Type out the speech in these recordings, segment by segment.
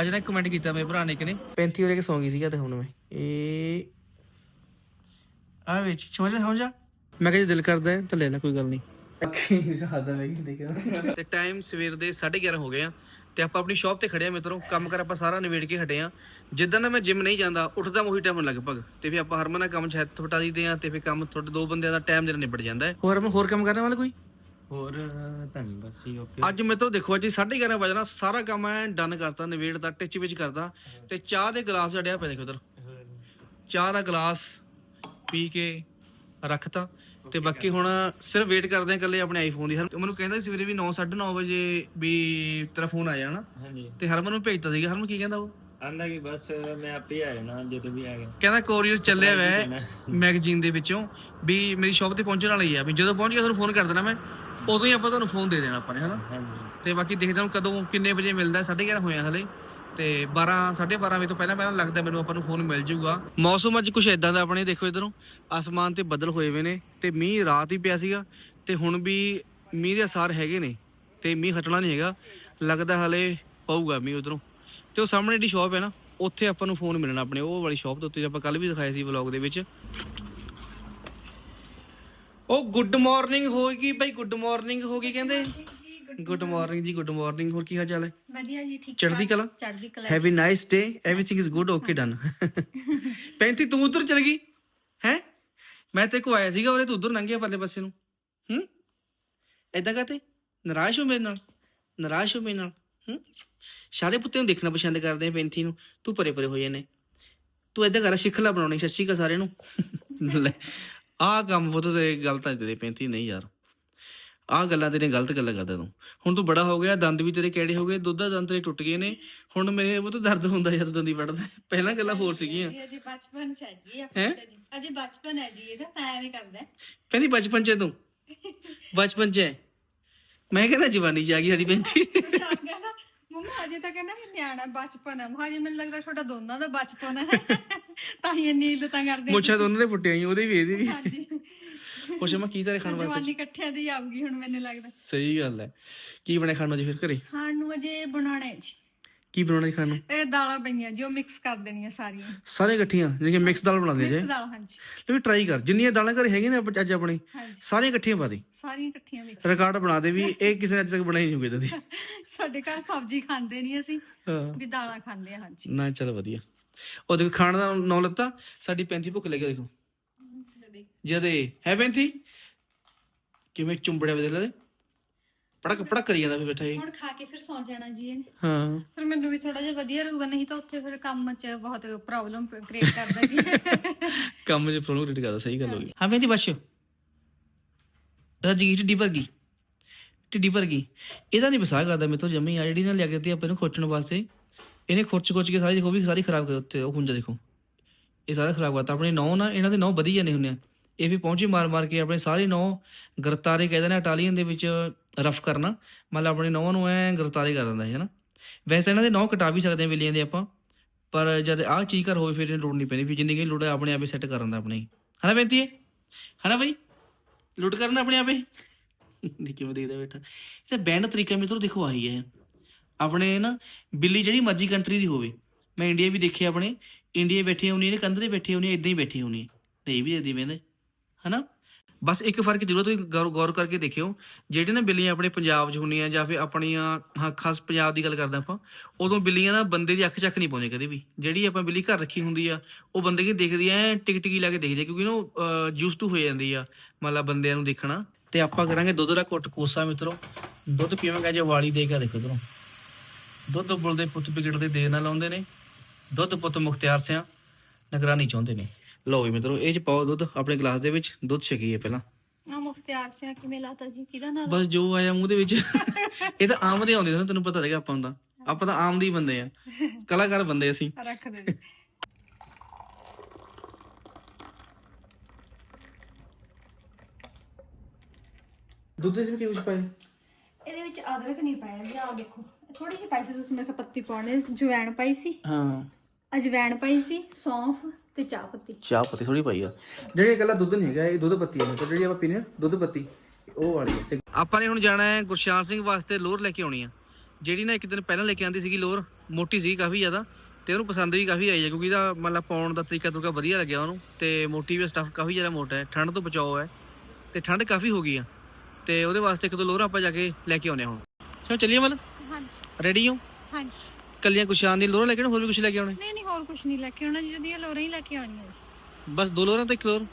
ਅੱਜ ਨਾ ਕਮੈਂਟ ਕੀਤਾ ਮੇਰੇ ਭਰਾ ਨੇ ਇੱਕ ਨੇ। 35 ਵਜੇ ਕੇ ਸੌਂ ਗਈ ਸੀਗਾ ਤੇ ਹੁਣ ਮੈਂ। ਇਹ ਆ ਵਿੱਚ ਸਮਝ ਲੈ ਸਮਝ ਜਾ। ਮੈਂ ਕਿਹਾ ਜੇ ਦਿਲ ਕਰਦਾ ਹੈ ਤਾਂ ਲੈ ਲੈ ਕੋਈ ਗੱਲ ਨਹੀਂ। ਅੱਖੀ ਸਾਦਾ ਮੈਂ ਕੀ ਦੇਖਿਆ ਤੇ ਟਾਈਮ ਸਵੇਰ ਦੇ 11:30 ਹੋ ਗਏ ਆ ਤੇ ਆਪਾਂ ਆਪਣੀ ਸ਼ਾਪ ਤੇ ਖੜੇ ਆ ਮਿੱਤਰੋ ਕੰਮ ਕਰ ਆਪਾਂ ਸਾਰਾ ਨਿਬੇੜ ਕੇ ਹਟੇ ਆ। ਜਿੱਦਾਂ ਦਾ ਮੈਂ ਜਿਮ ਨਹੀਂ ਜਾਂਦਾ ਉੱਠਦਾ ਮੈਂ ਉਹੀ ਟਾਈਮ ਲਗਭਗ। ਤੇ ਫਿਰ ਆਪਾਂ ਹਰਮਨ ਨਾਲ ਕੰਮ ਚ ਹੱਥ ਵਟਾ ਦਈਦੇ ਆ ਤੇ ਫਿਰ ਕੰਮ ਤੁਹਾਡੇ ਦੋ ਬੰਦਿਆਂ ਦਾ ਟਾਈਮ ਜਿਹੜਾ ਨਿਬੜ ਜਾਂਦਾ ਹੈ। ਹੋਰ ਹਰਮਨ ਹੋਰ ਕੰਮ ਕਰਨ ਵਾਲਾ ਕੋਈ? ਹੋਰ ਤੁਹਾਨੂੰ ਬਸ ਹੀ ਓਕੇ ਅੱਜ ਮੇਰੇ ਤੋਂ ਦੇਖੋ ਅੱਜ 11:30 ਵਜੇ ਨਾ ਸਾਰਾ ਕੰਮ ਐ ਡਨ ਕਰਤਾ ਨਿਬੇੜਦਾ ਟਿਚ ਵਿੱਚ ਕਰਦਾ ਤੇ ਚਾਹ ਦੇ ਗਲਾਸ ਜੜਿਆ ਪਿਆ ਦੇਖੋ ਉਧਰ ਚਾਹ ਦਾ ਗਲਾਸ ਪੀ ਕੇ ਰੱਖਤਾ ਤੇ ਬਾਕੀ ਹੁਣ ਸਿਰਫ ਵੇਟ ਕਰਦੇ ਆ ਇਕੱਲੇ ਆਪਣੇ ਆਈਫੋਨ ਦੀ। ਹਰ- ਮੈਨੂੰ ਕਹਿੰਦਾ ਸੀ ਸਵੇਰੇ ਵੀ 9:30 ਵਜੇ ਵੀ ਤੇਰਾ ਫੋਨ ਆ ਜਾਣਾ। ਹਾਂਜੀ। ਤੇ ਹਰਮਨ ਨੂੰ ਭੇਜਤਾ ਸੀਗਾ। ਹਰਮਨ ਕੀ ਕਹਿੰਦਾ ਉਹ? ਆਂਦਾ ਕਿ ਬਸ ਮੈਂ ਆਪੇ ਆ ਜਾਣਾ ਜਦੋਂ ਵੀ ਆ ਗਿਆ। ਕਹਿੰਦਾ ਕੋਰੀਅਰ ਚੱਲਿਆ ਵੈ। ਮੈਗਜ਼ੀਨ ਦੇ ਵਿੱਚੋਂ ਵੀ ਮੇਰੀ ਸ਼ਾਪ ਤੇ ਪਹੁੰਚਣ ਵਾਲਾ ਆ ਵੀ ਜਦੋਂ ਪਹੁੰਚ ਗਿਆ ਤੁਹਾਨੂੰ ਫੋਨ ਕਰ ਦੇਣਾ ਮੈਂ। ਉਦੋਂ ਹੀ ਆਪਾਂ ਤੁਹਾਨੂੰ ਫੋਨ ਦੇ ਦੇਣਾ ਆਪਾਂ ਨੇ ਹਨਾ? ਹਾਂਜੀ। ਤੇ ਬਾਕੀ ਦੇਖਦੇ ਹਾਂ ਕਦੋਂ ਕਿੰਨੇ ਵਜੇ ਮਿਲਦਾ 11:30 ਹੋਇਆ ਹਲੇ। ਤੇ 12 12:30 ਵਜੇ ਤੋਂ ਪਹਿਲਾਂ ਪਹਿਲਾਂ ਲੱਗਦਾ ਮੈਨੂੰ ਆਪਾਂ ਨੂੰ ਫੋਨ ਮਿਲ ਜਾਊਗਾ। ਮੌਸਮ ਅੱਜ ਕੁਝ ਇਦਾਂ ਦਾ ਆਪਣੇ ਦੇਖੋ ਇਧਰੋਂ। ਆਸਮਾਨ ਤੇ ਬੱਦਲ ਹੋਏ ਹੋਏ ਨੇ ਤੇ ਮੀਂਹ ਰਾਤ ਹੀ ਪਿਆ ਸੀਗਾ ਤੇ ਹੁਣ ਵੀ ਮੀਂਹ ਦੇ ਅਸਾਰ ਹੈਗੇ ਨੇ ਤੇ ਮੀਂਹ ਹਟਣਾ ਨਹੀਂ ਹੈਗਾ। ਲੱਗਦਾ ਹਲੇ ਪਊਗਾ ਮੀਂਹ ਉਧਰੋਂ। ਤੇ ਉਹ ਸਾਹਮਣੇ ਜਿਹੜੀ ਸ਼ਾਪ ਹੈ ਨਾ ਉੱਥੇ ਆਪਾਂ ਨੂੰ ਫੋਨ ਮਿਲਣਾ ਆਪਣੇ ਉਹ ਵਾਲੀ ਸ਼ਾਪ ਦੇ ਉੱਤੇ ਆਪਾਂ ਕੱਲ ਵੀ ਦਿਖਾਇਆ ਸੀ ਵਲੌਗ ਦੇ ਵਿੱਚ। ਉਹ ਗੁੱਡ ਮਾਰਨਿੰਗ ਹੋਏਗੀ ਭਾਈ ਗੁੱਡ ਮਾਰਨਿੰਗ ਹੋਗੀ ਕਹਿੰਦੇ। ਗੁੱਡ ਮਾਰਨਿੰਗ ਜੀ ਗੁੱਡ ਮਾਰਨਿੰਗ ਹੋਰ ਕੀ ਹਾਲ ਚਾਲ ਹੈ? ਵਧੀਆ ਜੀ ਠੀਕ ਚੜ੍ਹਦੀ ਕਲਾ? ਚੜ੍ਹਦੀ ਕਲਾ have nice day everything is good okay done ਪੈਂਤੀ ਤੂੰ ਉਧਰ ਚਲ ਗਈ? ਹੈ? ਮੈਂ ਤੇ ਕੋ ਆਇਆ ਸੀਗਾ ਉਹਨੇ ਤੂੰ ਉਧਰ ਲੰਘ ਗਿਆ ਪਰਲੇ ਪਾਸੇ ਨੂੰ। ਹੂੰ? ਐਦਾਂ ਕਾਤੇ ਨਾਰਾਜ਼ ਹੋ ਮੇਰੇ ਨਾਲ ਨਾਰਾਜ਼ ਹੋ ਮੇਰੇ ਨਾਲ। ਹੂੰ? ਸਾਰੇ ਪੁੱਤੇ ਨੂੰ ਦੇਖਣਾ ਪਸੰਦ ਕਰਦੇ ਆ ਪੈਂਤੀ ਨੂੰ ਤੂੰ ਪਰੇ ਪਰੇ ਹੋ ਜਾਨੇ ਤੂੰ ਐਦਾਂ ਕਰ ਸਿੱਖ ਲੈ ਬਣਾਉਣੀ ਸਤਿ ਸ਼੍ਰੀ ਅਕਾਲ ਸਾਰਿਆਂ ਨੂੰ। ਆਹ ਕੰਮ ਉਹ ਤੇ ਗਲਤ ਹੈ ਤੇਰੇ ਪੈਂਤੀ ਨਹੀਂ ਯਾਰ। ਆਹ ਗੱਲਾਂ ਤੇਰੀਆਂ ਗਲਤ ਗੱਲਾਂ ਕਰਦਾ ਤੂੰ। ਹੁਣ ਤੂੰ ਬੜਾ ਹੋ ਗਿਆ ਦੰਦ ਵੀ ਤੇਰੇ ਕਿਹੜੇ ਹੋ ਗਏ ਦੁੱਧ ਦੰਦ ਤੇਰੇ ਟੁੱਟ ਗਏ ਨੇ। ਹੁਣ ਮੇਰੇ ਉਹ ਤਾਂ ਦਰਦ ਹੁੰਦਾ ਜਦ ਦੰਦੀ ਵੜਦਾ ਪਹਿਲਾਂ ਗੱਲਾਂ ਹੋਰ ਸੀਗੀਆਂ ਜੀ ਅਜੇ ਬਚਪਨ ਚ ਹੈ ਜੀ? ਆਪਣਾ ਜੀ। ਅਜੇ ਬਚਪਨ ਹੈ ਜੀ ਇਹਦਾ ਤਾਂ ਐਵੇਂ ਕਰਦਾ। ਕਹਿੰਦੀ ਬਚਪਨ ਚ ਹੈ ਤੂੰ। ਬਚਪਨ ਚ ਹੈ। ਮੈਂ ਕਹਿੰਦਾ ਜਵਾਨੀ ਚ ਆ ਗਈ ਸਾਡੀ ਕਹਿੰਦਾ ਮੰਮਾ ਅਜੇ ਤਾਂ ਕਹਿੰਦਾ ਇਹ ਨਿਆਣਾ ਬਚਪਨ ਹੈ। ਮਹਾਜੇ ਮੈਨੂੰ ਲੱਗਦਾ ਤੁਹਾਡਾ ਦੋਨਾਂ ਦਾ ਬਚਪਨ ਹੈ ਤਾਂ ਹੀ ਇੰਨੀ ਲਤਾਂ ਕਰਦੇ। ਮੁੱਛਾਂ ਦੋਨਾਂ ਦੇ ਫੁੱਟੀਆਂ ਹੀ ਉਹਦੇ ਵੀ ਇਹਦੀ ਵੀ। ਹਾਂਜੀ। ਪੁੱਛ ਮੈਂ ਕੀ ਤੇਰੇ ਖਾਣ ਵਾਸਤੇ? ਜਵਾਨੀ ਇਕੱਠਿਆਂ ਦੀ ਆਊਗੀ ਹੁਣ ਮੈਨੂੰ ਲੱਗਦਾ। ਸਹੀ ਗੱਲ ਹੈ। ਕੀ ਬਣਿਆ ਖਾਣ ਨੂੰ ਜੀ ਫਿਰ ਘਰੇ? ਖਾਣ ਨੂੰ ਅਜੇ ਬਣਾਉਣਾ ਹੈ ਜੀ। ਕੀ ਬਣਾਉਣਾ ਜੀ ਖਾਣ ਨੂੰ? ਇਹ ਦਾਲਾਂ ਪਈਆਂ ਜੀ ਉਹ ਮਿਕਸ ਕਰ ਦੇਣੀਆਂ ਸਾਰੀਆਂ। ਸਾਰੇ ਇਕੱਠੀਆਂ ਜਿਹੜੀ ਕਿ ਮਿਕਸ ਦਾਲ ਬਣਾਉਂਦੇ ਜੇ। ਮਿਕਸ ਦਾਲ ਹਾਂਜੀ। ਲੈ ਵੀ ਟਰਾਈ ਕਰ ਜਿੰਨੀਆਂ ਦਾਲਾਂ ਘਰੇ ਹੈਗੀਆਂ ਨੇ ਆਪਾਂ ਅੱਜ ਆਪਣੇ ਹਾਂਜੀ। ਸਾਰੀਆਂ ਇਕੱਠੀਆਂ ਪਾ ਦੇ। ਸਾਰੀਆਂ ਇਕੱਠੀਆਂ ਮਿਕਸ ਰਿਕਾਰਡ ਬਣਾ ਦੇ ਵੀ ਇਹ ਕਿਸੇ ਨੇ ਅੱਜ ਤੱਕ ਬਣਾਈ ਨਹੀਂ ਹੋਈ ਇਦਾਂ ਦੀ। ਸਾਡੇ ਘਰ ਸਬਜ਼ੀ ਖਾਂਦੇ ਨਹੀਂ ਅਸੀਂ ਹਾਂ। ਵੀ ਦਾਲਾਂ ਖਾਂਦੇ ਆ ਹਾਂਜੀ। ਨਾ ਚਲ ਵਧੀਆ। ਉਹ ਦੇਖੋ ਖਾਣ ਦਾ ਨਾਂ ਲੱਤਾ ਸਾਡੀ ਪੈਂਤੀ ਭੁੱਖ ਲੱਗੀ ਦੇਖੋ। ਜਦੇ ਹੈ ਪੈਂਤੀ? ਕਿਵੇਂ ਚੁੰਬੜਿਆ ਬਦਲ ਪੜਕ ਪੜਕ ਕਰੀ ਜਾਂਦਾ ਫਿਰ ਬੈਠਾ ਇਹ। ਹੁਣ ਖਾ ਕੇ ਫਿਰ ਸੌ ਜਾਣਾ ਜੀ ਇਹਨੇ। ਹਾਂ। ਫਿਰ ਮੈਨੂੰ ਵੀ ਥੋੜਾ ਜਿਹਾ ਵਧੀਆ ਰਹੂਗਾ ਨਹੀਂ ਤਾਂ ਉੱਥੇ ਫਿਰ ਕੰਮ 'ਚ ਬਹੁਤ ਪ੍ਰੋਬਲਮ ਕ੍ਰੀਏਟ ਕਰਦਾ ਜੀ। ਕੰਮ 'ਚ ਪ੍ਰੋਬਲਮ ਕ੍ਰੀਏਟ ਕਰਦਾ ਸਹੀ ਗੱਲ ਹੋ ਗਈ। ਹਾਂ। ਪੈਂਤੀ ਬਸ। ਰਾਜੀ ਢਿੱਡੀ ਭਰ ਗਈ। ਢਿੱਡੀ ਭਰ ਗਈ। ਇਹਦਾ ਨਹੀਂ ਬਸਾ ਕਰਦਾ ਮੇਰੇ ਤੋਂ ਜੰਮੀ ਆ ਜਿਹੜੀ ਨਾ ਲਿਆ ਕੇ ਦਿੱਤੀ ਆਪਾਂ ਨੂੰ ਖੋਚਣ ਵਾਸਤੇ। ਇਹਨੇ ਖੁਰਚ ਖੁਰਚ ਕੇ ਸਾਰੀ ਦੇਖੋ ਵੀ ਸਾਰੀ ਖਰਾਬ ਕਰ ਉੱਤੇ ਉਹ ਖੁੰਜਾ ਦੇਖੋ। ਇਹ ਸਾਰਾ ਖਰਾਬ ਕਰਤਾ। ਆਪਣੇ ਨੌ ਨਾ ਇਹਨਾਂ ਦੇ ਨੌ ਵਧੀਆ ਨੇ ਹੁੰਨੇ ਆ। ਇਹ ਵੀ ਪਹੁੰਚੀ ਮਾਰ ਮਾਰ ਕੇ ਆਪਣੇ ਸਾਰੇ ਨੌ ਗਰਤਾਰੇ ਕਹਿੰਦੇ ਨੇ ਇਟਾਲੀਅਨ ਦੇ ਵਿੱਚ ਰਫ ਕਰਨਾ। ਮਤਲਬ ਆਪਣੇ ਨੌ ਨੂੰ ਐ ਗ੍ਰਿਫ਼ਤਾਰੀ ਕਰ ਦਿੰਦਾ ਹੈ ਨਾ ਵੈਸੇ ਤਾਂ ਇਹਨਾਂ ਦੇ ਨੌ ਕਟਾ ਵੀ ਸਕਦੇ ਆ ਬਿੱਲੀਆਂ ਦੇ ਆਪਾਂ, ਪਰ ਜਦ ਆਹ ਚੀਜ਼ ਕਰ ਹੋਵੇ ਫਿਰ ਇਹ ਲੋੜ ਨਹੀਂ ਪੈਂਦੀ ਫਿਰ ਜ਼ਿੰਦਗੀ ਲੋੜ ਆਪਣੇ ਆਪੇ ਸੈੱਟ ਕਰਨ ਦਾ ਆਪਣੇ। ਹਨਾ ਬੇਨਤੀ ਹੈ? ਹਨਾ ਬਈ? ਲੁੱਟ ਕਰਨਾ ਆਪਣੇ ਆਪੇ ਦੇਖਿਓ ਮੈਂ ਦੇਖਦਾ ਬੈਠਾ। ਇਹ ਬੈਂਡ ਤਰੀਕਾ ਮੇਰੇ ਦੇਖੋ ਆਹੀ ਹੈ। ਆਪਣੇ ਨਾ, ਬਿੱਲੀ ਜਿਹੜੀ ਮਰਜ਼ੀ ਕੰਟਰੀ ਦੀ ਹੋਵੇ। ਮੈਂ ਇੰਡੀਆ ਵੀ ਦੇਖਿਆ ਆਪਣੇ। ਇੰਡੀਆ ਬੈਠੀ ਹੋਣੀ ਨੇ, ਕੰਧ ਤੇ ਬੈਠੇ ਹੋਣੀ ਇਦਾਂ ਹੀ ਬੈਠੀ ਹੋਣੀ ਨਹੀਂ ਵੀ ਇਦਾਂ ਬੈਂਦੇ ਹਨਾ? ਬਸ ਇੱਕ ਫ਼ਰਕ ਜ਼ਰੂਰ ਤੁਸੀਂ ਗੌਰ ਗੌਰ ਕਰਕੇ ਦੇਖਿਓ, ਜਿਹੜੇ ਨਾ ਬਿੱਲੀਆਂ ਆਪਣੇ ਪੰਜਾਬ 'ਚ ਹੁੰਦੀਆਂ ਜਾਂ ਫਿਰ ਆਪਣੀਆਂ, ਹਾਂ, ਖਾਸ ਪੰਜਾਬ ਦੀ ਗੱਲ ਕਰਦਾ ਆਪਾਂ, ਉਦੋਂ ਬਿੱਲੀਆਂ ਨਾ ਬੰਦੇ ਦੀ ਅੱਖ ਚੱਕ ਨਹੀਂ ਪਾਉਂਦੇ ਕਦੇ ਵੀ। ਜਿਹੜੀ ਆਪਾਂ ਬਿੱਲੀ ਘਰ ਰੱਖੀ ਹੁੰਦੀ ਆ, ਉਹ ਬੰਦੇ ਕੀ ਦੇਖਦੀ ਐ, ਟਿਕ ਟਿਕੀ ਲਾ ਕੇ ਦੇਖਦੀ ਆ, ਕਿਉਂਕਿ ਨਾ ਉਹ ਯੂਜ਼ ਟੂ ਹੋ ਜਾਂਦੀ ਆ ਮਤਲਬ ਬੰਦਿਆਂ ਨੂੰ ਦੇਖਣਾ। ਤੇ ਆਪਾਂ ਕਰਾਂਗੇ ਦੁੱਧ ਦਾ ਘੁੱਟ ਕੋਸਾ ਮਿੱਤਰੋ। ਦੁੱਧ ਪੀਵਾਂਗੇ ਜੇ ਵਾਲੀ ਦੇ ਕੇ ਦੇਖੋ ਇਧਰੋਂ। ਦੁੱਧ ਬੁਲਦੇ ਪੁੱਤ ਵਿਗੜਦੇ ਦੇਰ ਨਾਲ ਆਉਂਦੇ ਨੇ। ਦੁੱਧ ਪੁੱਤ ਮੁਖਤਿਆਰ ਸਿਆਂ, ਨਗਰਾਨੀ ਚਾਹੁੰਦੇ ਨੇ। ਲਓ ਵੀ ਮਿੱਤਰੋ ਇਹ ਚ ਪਾਓ ਦੁੱਧ ਆਪਣੇ ਗਲਾਸ ਦੇ ਵਿੱਚ ਦੁੱਧ ਛਕੀਏ ਪਹਿਲਾਂ। ਆ ਮੁਖਤਿਆਰ ਸਿੰਘ ਕਿਵੇਂ ਲਾਤਾ ਜੀ ਕਿਹਦਾ ਨਾਮ ਬਸ ਜੋ ਆਇਆ ਮੂੰਹ ਦੇ ਵਿੱਚ। ਇਹ ਤਾਂ ਆਮ ਦੇ ਆਉਂਦੇ ਨੇ ਤੈਨੂੰ ਪਤਾ ਲੱਗਾ ਆਪਾਂ ਦਾ ਆਪਾਂ ਤਾਂ ਆਮ ਦੀ ਬੰਦੇ ਆ। ਕਲਾਕਾਰ ਬੰਦੇ ਅਸੀਂ। ਰੱਖ ਦੇ ਜੀ। ਦੁੱਧ ਦੇ ਵਿੱਚ ਕੀ ਕੁਝ ਪਾਏ ਇਹਦੇ ਵਿੱਚ ਅਦਰਕ ਨਹੀਂ ਪਾਇਆ ਜੀ ਆਹ ਦੇਖੋ। ਥੋੜੀ ਜਿਹੀ ਪਾਈ ਸੀ ਤੁਸੀਂ ਮੇਰੇ ਕੋਲ ਪੱਤੀ ਪਾਉਣੇ ਜਵੈਣ ਪਾਈ ਸੀ। ਹਾਂ। ਅਜਵੈਣ ਪਾਈ ਸੀ ਸੌਂਫ ਤੇ ਚਾਹ ਪੱਤੀ। ਚਾਹ ਪੱਤੀ ਥੋੜੀ ਪਾਈ ਆ। ਜਿਹੜੀ ਇਕੱਲਾ ਦੁੱਧ ਨਹੀਂ ਹੈਗਾ ਇਹ ਦੁੱਧ ਪੱਤੀ ਹੈ ਤੇ ਜਿਹੜੀ ਆਪਾਂ ਪੀਨੇ ਆ ਦੁੱਧ ਪੱਤੀ ਉਹ ਵਾਲੀ ਹੈ ਤੇ ਆਪਾਂ ਨੇ ਹੁਣ ਜਾਣਾ ਹੈ ਗੁਰਸ਼ਾਨ ਸਿੰਘ ਵਾਸਤੇ ਲੋਰ ਲੈ ਕੇ ਆਉਣੀ ਆ। ਜਿਹੜੀ ਨਾ ਇੱਕ ਦਿਨ ਪਹਿਲਾਂ ਲੈ ਕੇ ਆਂਦੀ ਸੀਗੀ ਲੋਰ ਮੋਟੀ ਸੀ ਕਾਫੀ ਜ਼ਿਆਦਾ ਤੇ ਉਹਨੂੰ ਪਸੰਦ ਵੀ ਕਾਫੀ ਆਈ ਹੈ ਕਿਉਂਕਿ ਇਹਦਾ ਮਤਲਬ ਪਾਉਣ ਦਾ ਤਰੀਕਾ ਤੁਰਕਾ ਵਧੀਆ ਲੱਗਿਆ ਉਹਨੂੰ ਤੇ ਮੋਟੀ ਵੀ ਸਟੱਫ ਕਾਫੀ ਜ਼ਿਆਦਾ ਮੋਟਾ ਹੈ ਠੰਡ ਤੋਂ ਬਚਾਓ ਹੈ ਤੇ ਠੰਡ ਕਾਫੀ ਹੋ ਗਈ ਆ। ਤੇ ਉਹਦੇ ਵਾਸਤੇ ਇੱਕ ਦੋ ਲੋਰ ਆਪਾਂ ਜਾ ਕੇ ਲੈ ਕੇ ਆਉਨੇ ਹੁਣ। ਚਲੋ ਚੱਲੀਏ ਮਤਲਬ? ਹਾਂਜੀ। ਰੈਡੀ ਹੋ? ਹਾਂਜੀ। ਕੱਲੀਆਂ ਕੁਛ ਆਉਣ ਦੀ ਲੋਰ ਲੈ ਕੇ ਆਉਣੀ, ਹੋਰ ਵੀ ਕੁਛ ਲੈ ਕੇ ਆਉਣੇ ਨਹੀਂ ਨਹੀਂ ਹੋਰ ਕੁਝ ਨਹੀਂ ਲੈ ਕੇ ਆਉਣਾ ਜੀ ਜਦੀਆਂ ਲੋਰਾਂ ਹੀ ਲੈ ਕੇ ਆਉਣੀਆਂ ਜੀ। ਬਸ ਦੋ ਲੋਰਾਂ ਤੇ ਇੱਕ ਲੋਰ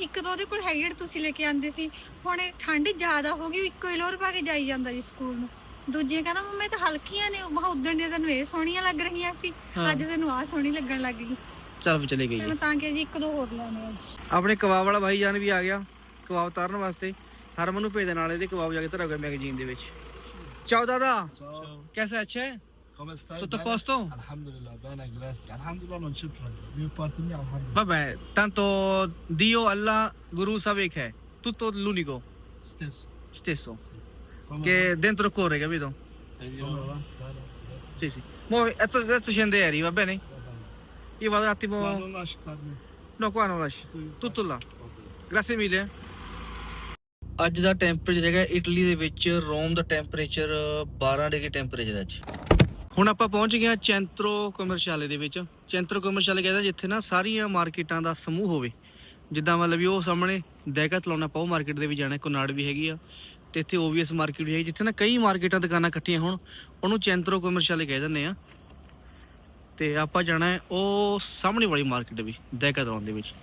ਇੱਕ ਦੋ ਉਹਦੇ ਕੋਲ ਹੈਗੀ ਜਿਹੜੀ ਤੁਸੀਂ ਲੈ ਕੇ ਆਂਦੇ ਸੀ ਹੁਣ ਇਹ ਠੰਡ ਜ਼ਿਆਦਾ ਹੋ ਗਈ ਇੱਕੋ ਹੀ ਲੋਰ ਪਾ ਕੇ ਜਾਈ ਜਾਂਦਾ ਜੀ ਸਕੂਲ ਨੂੰ। ਦੂਜੀਆਂ ਕਹਿੰਦਾ ਮੰਮਾ ਇਹ ਤਾਂ ਹਲਕੀਆਂ ਨੇ ਉਹ ਉਦਣ ਦੀਆਂ ਤੈਨੂੰ ਇਹ ਸੋਹਣੀਆਂ ਲੱਗ ਰਹੀਆਂ ਸੀ ਹਾਂ। ਅੱਜ ਤੈਨੂੰ ਆਹ ਸੋਹਣੀ ਲੱਗਣ ਲੱਗ ਗਈ। ਚੱਲ ਵੀ ਚਲੇ ਗਈ ਫਿਰ ਮੈਂ ਤਾਂ ਕਿ ਜੀ ਇੱਕ ਦੋ ਹੋਰ ਲੈਣੇ ਆ ਜੀ। ਆਪਣੇ ਕਬਾਬ ਵਾਲਾ ਭਾਈ ਜਾਨ ਵੀ ਆ ਗਿਆ ਕਬਾਬ ਤਾਰਨ ਵਾਸਤੇ। ਹਰਮਨ ਨੂੰ ਭੇਜ ਦੇ ਨਾਲ ਇਹਦੇ ਕਬਾਬ ਜਾ ਕੇ ਧਰੋਗੇ ਮੈਗਜ਼ੀਨ ਦੇ ਵਿੱਚ। ਚਾਓ ਦਾਦਾ। ਕੈਸਾ ਅੱਛਾ ਹੈ? A Bene? posto? Alhamdulillah, bene, grazie. Alhamdulillah c'è problema. Io parto mia, alhamdulillah. Vabbè, tanto Dio, Allah, Guru sabe che è. Tutto l'unico, Stesso. stesso. Come Che dentro corre, capito? Come va? Grazie. Sì, sì. Mo adesso, adesso scende aerei, va bene? Io vado un attimo... Ma non lasciarmi. No, qua non lasci. Tu- Tutto là. Grasse ਮਿਲੇ ਅੱਜ ਦਾ temperature ਹੈਗਾ Italy ਦੇ ਵਿੱਚ Rome ਦਾ temperature 12 degree temperature ਅੱਜ ਹੁਣ ਆਪਾਂ ਪਹੁੰਚ ਗਏ ਹਾਂ ਚੈਂਤਰੋ ਕਮਰਸ਼ਾਲੇ ਦੇ ਵਿੱਚ। ਚੈਂਟਰੋ ਕਮਰਸ਼ੀਆਲੇ ਕਹਿੰਦਾ ਜਿੱਥੇ ਨਾ ਸਾਰੀਆਂ ਮਾਰਕੀਟਾਂ ਦਾ ਸਮੂਹ ਹੋਵੇ। ਜਿੱਦਾਂ ਮਤਲਬ ਵੀ ਉਹ ਸਾਹਮਣੇ ਦੈਕਾ ਤਲਾਉਣਾ ਪਾਓ ਮਾਰਕੀਟ ਦੇ ਵੀ ਜਾਣਾ ਕੋਨਾੜ ਵੀ ਹੈਗੀ ਆ। ਤੇ ਇੱਥੇ ਓਵੀਐਸ ਮਾਰਕੀਟ ਵੀ ਹੈਗੀ, ਜਿੱਥੇ ਨਾ ਕਈ ਮਾਰਕੀਟਾਂ ਦੁਕਾਨਾਂ ਇਕੱਠੀਆਂ ਹੋਣ, ਉਹਨੂੰ ਚੈਂਤਰੋ ਕਮਰਸ਼ੀਆਲੇ ਕਹਿ ਦਿੰਦੇ ਆ। ਤੇ ਆਪਾਂ ਜਾਣਾ ਹੈ ਉਹ ਸਾਹਮਣੇ ਵਾਲੀ ਮਾਰਕੀਟ ਵੀ ਦੈਕਾ ਤਲਾਉਣ ਦੇ ਵਿੱਚ।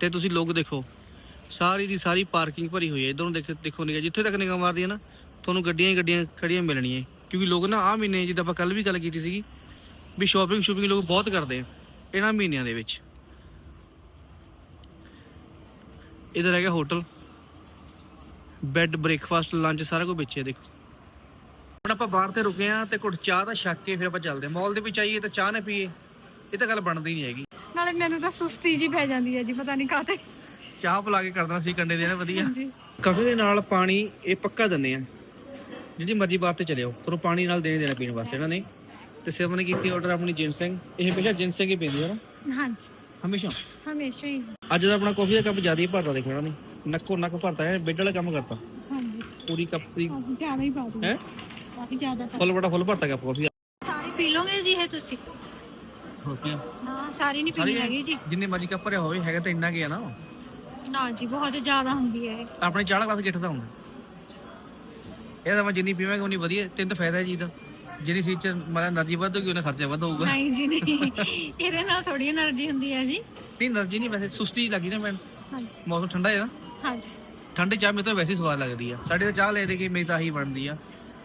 ਤੇ ਤੁਸੀਂ ਲੋਕ ਦੇਖੋ, ਸਾਰੀ ਦੀ ਸਾਰੀ ਪਾਰਕਿੰਗ ਭਰੀ ਹੋਈ ਹੈ। ਇਧਰੋਂ ਦੇਖ ਦੇਖੋ ਨਿਗਾ ਜਿੱਥੇ ਤੱਕ ਨਿਗਾ ਮਾਰਦੀ ਹੈ ਨਾ, ਤੁਹਾਨੂੰ ਗੱਡੀਆਂ ਹੀ ਗੱਡੀਆਂ ਖੜੀਆਂ ਮਿਲਣੀਆਂ। ਕਿਉਂਕਿ ਲੋਕ ਨਾ ਆ ਮਹੀਨੇ ਜਿੱਦਾਂ ਆਪਾਂ ਕੱਲ ਵੀ ਗੱਲ ਕੀਤੀ ਸੀਗੀ ਵੀ ਸ਼ਾਪਿੰਗ ਸ਼ੂਪਿੰਗ ਲੋਕ ਬਹੁਤ ਕਰਦੇ ਆ ਇਹਨਾਂ ਮਹੀਨਿਆਂ ਦੇ ਵਿੱਚ। ਇਧਰ ਹੈਗਾ ਹੋਟਲ ਬੈੱਡ ਬ੍ਰੇਕਫਾਸਟ ਲੰਚ ਸਾਰਾ ਕੁਝ ਵਿੱਚ ਹੈ ਦੇਖੋ। ਹੁਣ ਆਪਾਂ ਬਾਹਰ ਤੇ ਰੁਕੇ ਆ ਤੇ ਕੁਝ ਚਾਹ ਦਾ ਛੱਕ ਕੇ ਫਿਰ ਆਪਾਂ ਚੱਲਦੇ ਮਾਲ ਦੇ ਵਿੱਚ ਆਈਏ ਤਾਂ ਚਾਹ ਨਾ ਪੀਏ ਇਹ ਤਾਂ ਗੱਲ ਬਣਦੀ ਨਹੀਂ ਹੈਗੀ। ਨਾਲੇ ਮੈਨੂੰ ਤਾਂ ਸੁਸਤੀ ਜੀ ਪੈ ਜਾਂਦੀ ਹੈ ਜੀ ਪਤਾ ਨਹੀਂ ਕਾਤੇ ਚਾਹ ਪਿਲਾ ਕੇ ਕਰ ਦੇਣਾ ਸੀ ਕੰਡੇ ਦੇ ਨਾ ਵਧੀਆ। ਕਾਫੇ ਦੇ ਨਾਲ ਪਾਣੀ ਇਹ ਪੱਕਾ ਦਿੰਦੇ ਆ। ਜਿਹੜੀ ਮਰਜ਼ੀ ਬਾਤ ਤੇ ਚਲਿਓ ਤੁਹਾਨੂੰ ਪਾਣੀ ਨਾਲ ਦੇਣੇ ਦੇਣਾ ਪੀਣ ਵਾਸਤੇ ਇਹਨਾਂ ਨੇ ਤੇ ਸਿਰਫ ਨੇ ਕੀਤੀ ਆਰਡਰ ਆਪਣੀ ਜਿੰਸਿੰਗ ਇਹ ਹਮੇਸ਼ਾ ਜਿੰਸਿੰਗ ਹੀ ਪੀਂਦੀ ਹੈ ਨਾ? ਹਾਂਜੀ। ਹਮੇਸ਼ਾ? ਹਮੇਸ਼ਾ ਹੀ। ਅੱਜ ਦਾ ਆਪਣਾ ਕਾਫੀ ਦਾ ਕੱਪ ਜ਼ਿਆਦਾ ਹੀ ਭਰਤਾ ਦੇਖੋ ਇਹਨਾਂ ਨੇ ਨੱਕੋ ਨੱਕ ਭਰਤਾ ਹੈ ਬੈੱਡ ਵਾਲਾ ਕੰਮ ਕਰਤਾ ਹਾਂਜੀ। ਪੂਰੀ ਕੱਪ ਦੀ ਜ਼ਿਆਦਾ ਹੀ ਦੂੰ ਹੈ? ਕਾਫੀ ਜ਼ਿਆਦਾ ਫੁੱਲ ਬੜਾ ਫੁੱਲ ਭਰਤਾ ਕੱਪ ਕਾਫੀ। ਸਾਰੀ ਪੀ ਲੋਗੇ ਜੀ ਇਹ ਤੁਸੀਂ? ਦਾ ਨਾ ਸਾਰੀ ਨਹੀਂ ਪੀਣੀ ਹੈਗੀ ਜੀ। ਜਿੰਨੇ ਮਰਜ਼ੀ ਕੱਪ ਭਰਿਆ ਹੋਵੇ ਹੈਗਾ ਤਾਂ ਇੰਨਾ ਕੀ ਆ ਨਾ। ਨਾ ਜੀ ਬਹੁਤ ਜ਼ਿਆਦਾ ਹੁੰਦੀ ਹੈ ਇਹ। ਆਪਣੇ ਚਾਹ ਵਾਲਾ ਗਲਾਸ ਗਿੱਠ ਦਾ ਹੁੰਦਾ? ਇਹਦਾ ਮੈਂ ਜਿੰਨੀ ਪੀਵਾਂਗੇ ਉਨੀ ਵਧੀਆ ਤੈਨੂੰ ਤਾਂ ਫਾਇਦਾ ਜੀ ਦਾ। ਜਿਹੜੀ ਚੀਜ਼ ਮਾਰਾ એનર્ਜੀ ਵੱਧ ਹੋਊਗੀ ਉਹਨਾਂ ਖਰਚਾ ਵੱਧ ਹੋਊਗਾ। ਨਹੀਂ ਜੀ ਨਹੀਂ। ਇਹਦੇ ਨਾਲ ਥੋੜੀ એનર્ਜੀ ਹੁੰਦੀ ਹੈ ਜੀ। ਨਹੀਂ એનર્ਜੀ ਨਹੀਂ ਵੈਸੇ ਸੁਸਤੀ ਲੱਗੀ ਨਾ ਮੈਨੂੰ। ਹਾਂਜੀ। ਮੌਸਮ ਠੰਡਾ ਹੈ ਨਾ? ਹਾਂਜੀ। ਠੰਡੀ ਚਾਹ ਮੈਨੂੰ ਤਾਂ ਵੈਸੇ ਸਵਾਦ ਲੱਗਦੀ ਆ। ਸਾਡੇ ਤਾਂ ਚਾਹ ਲੈ ਦੇ ਕੇ ਮੇਰੀ ਤਾਂ ਆਹੀ ਬਣਦੀ ਆ।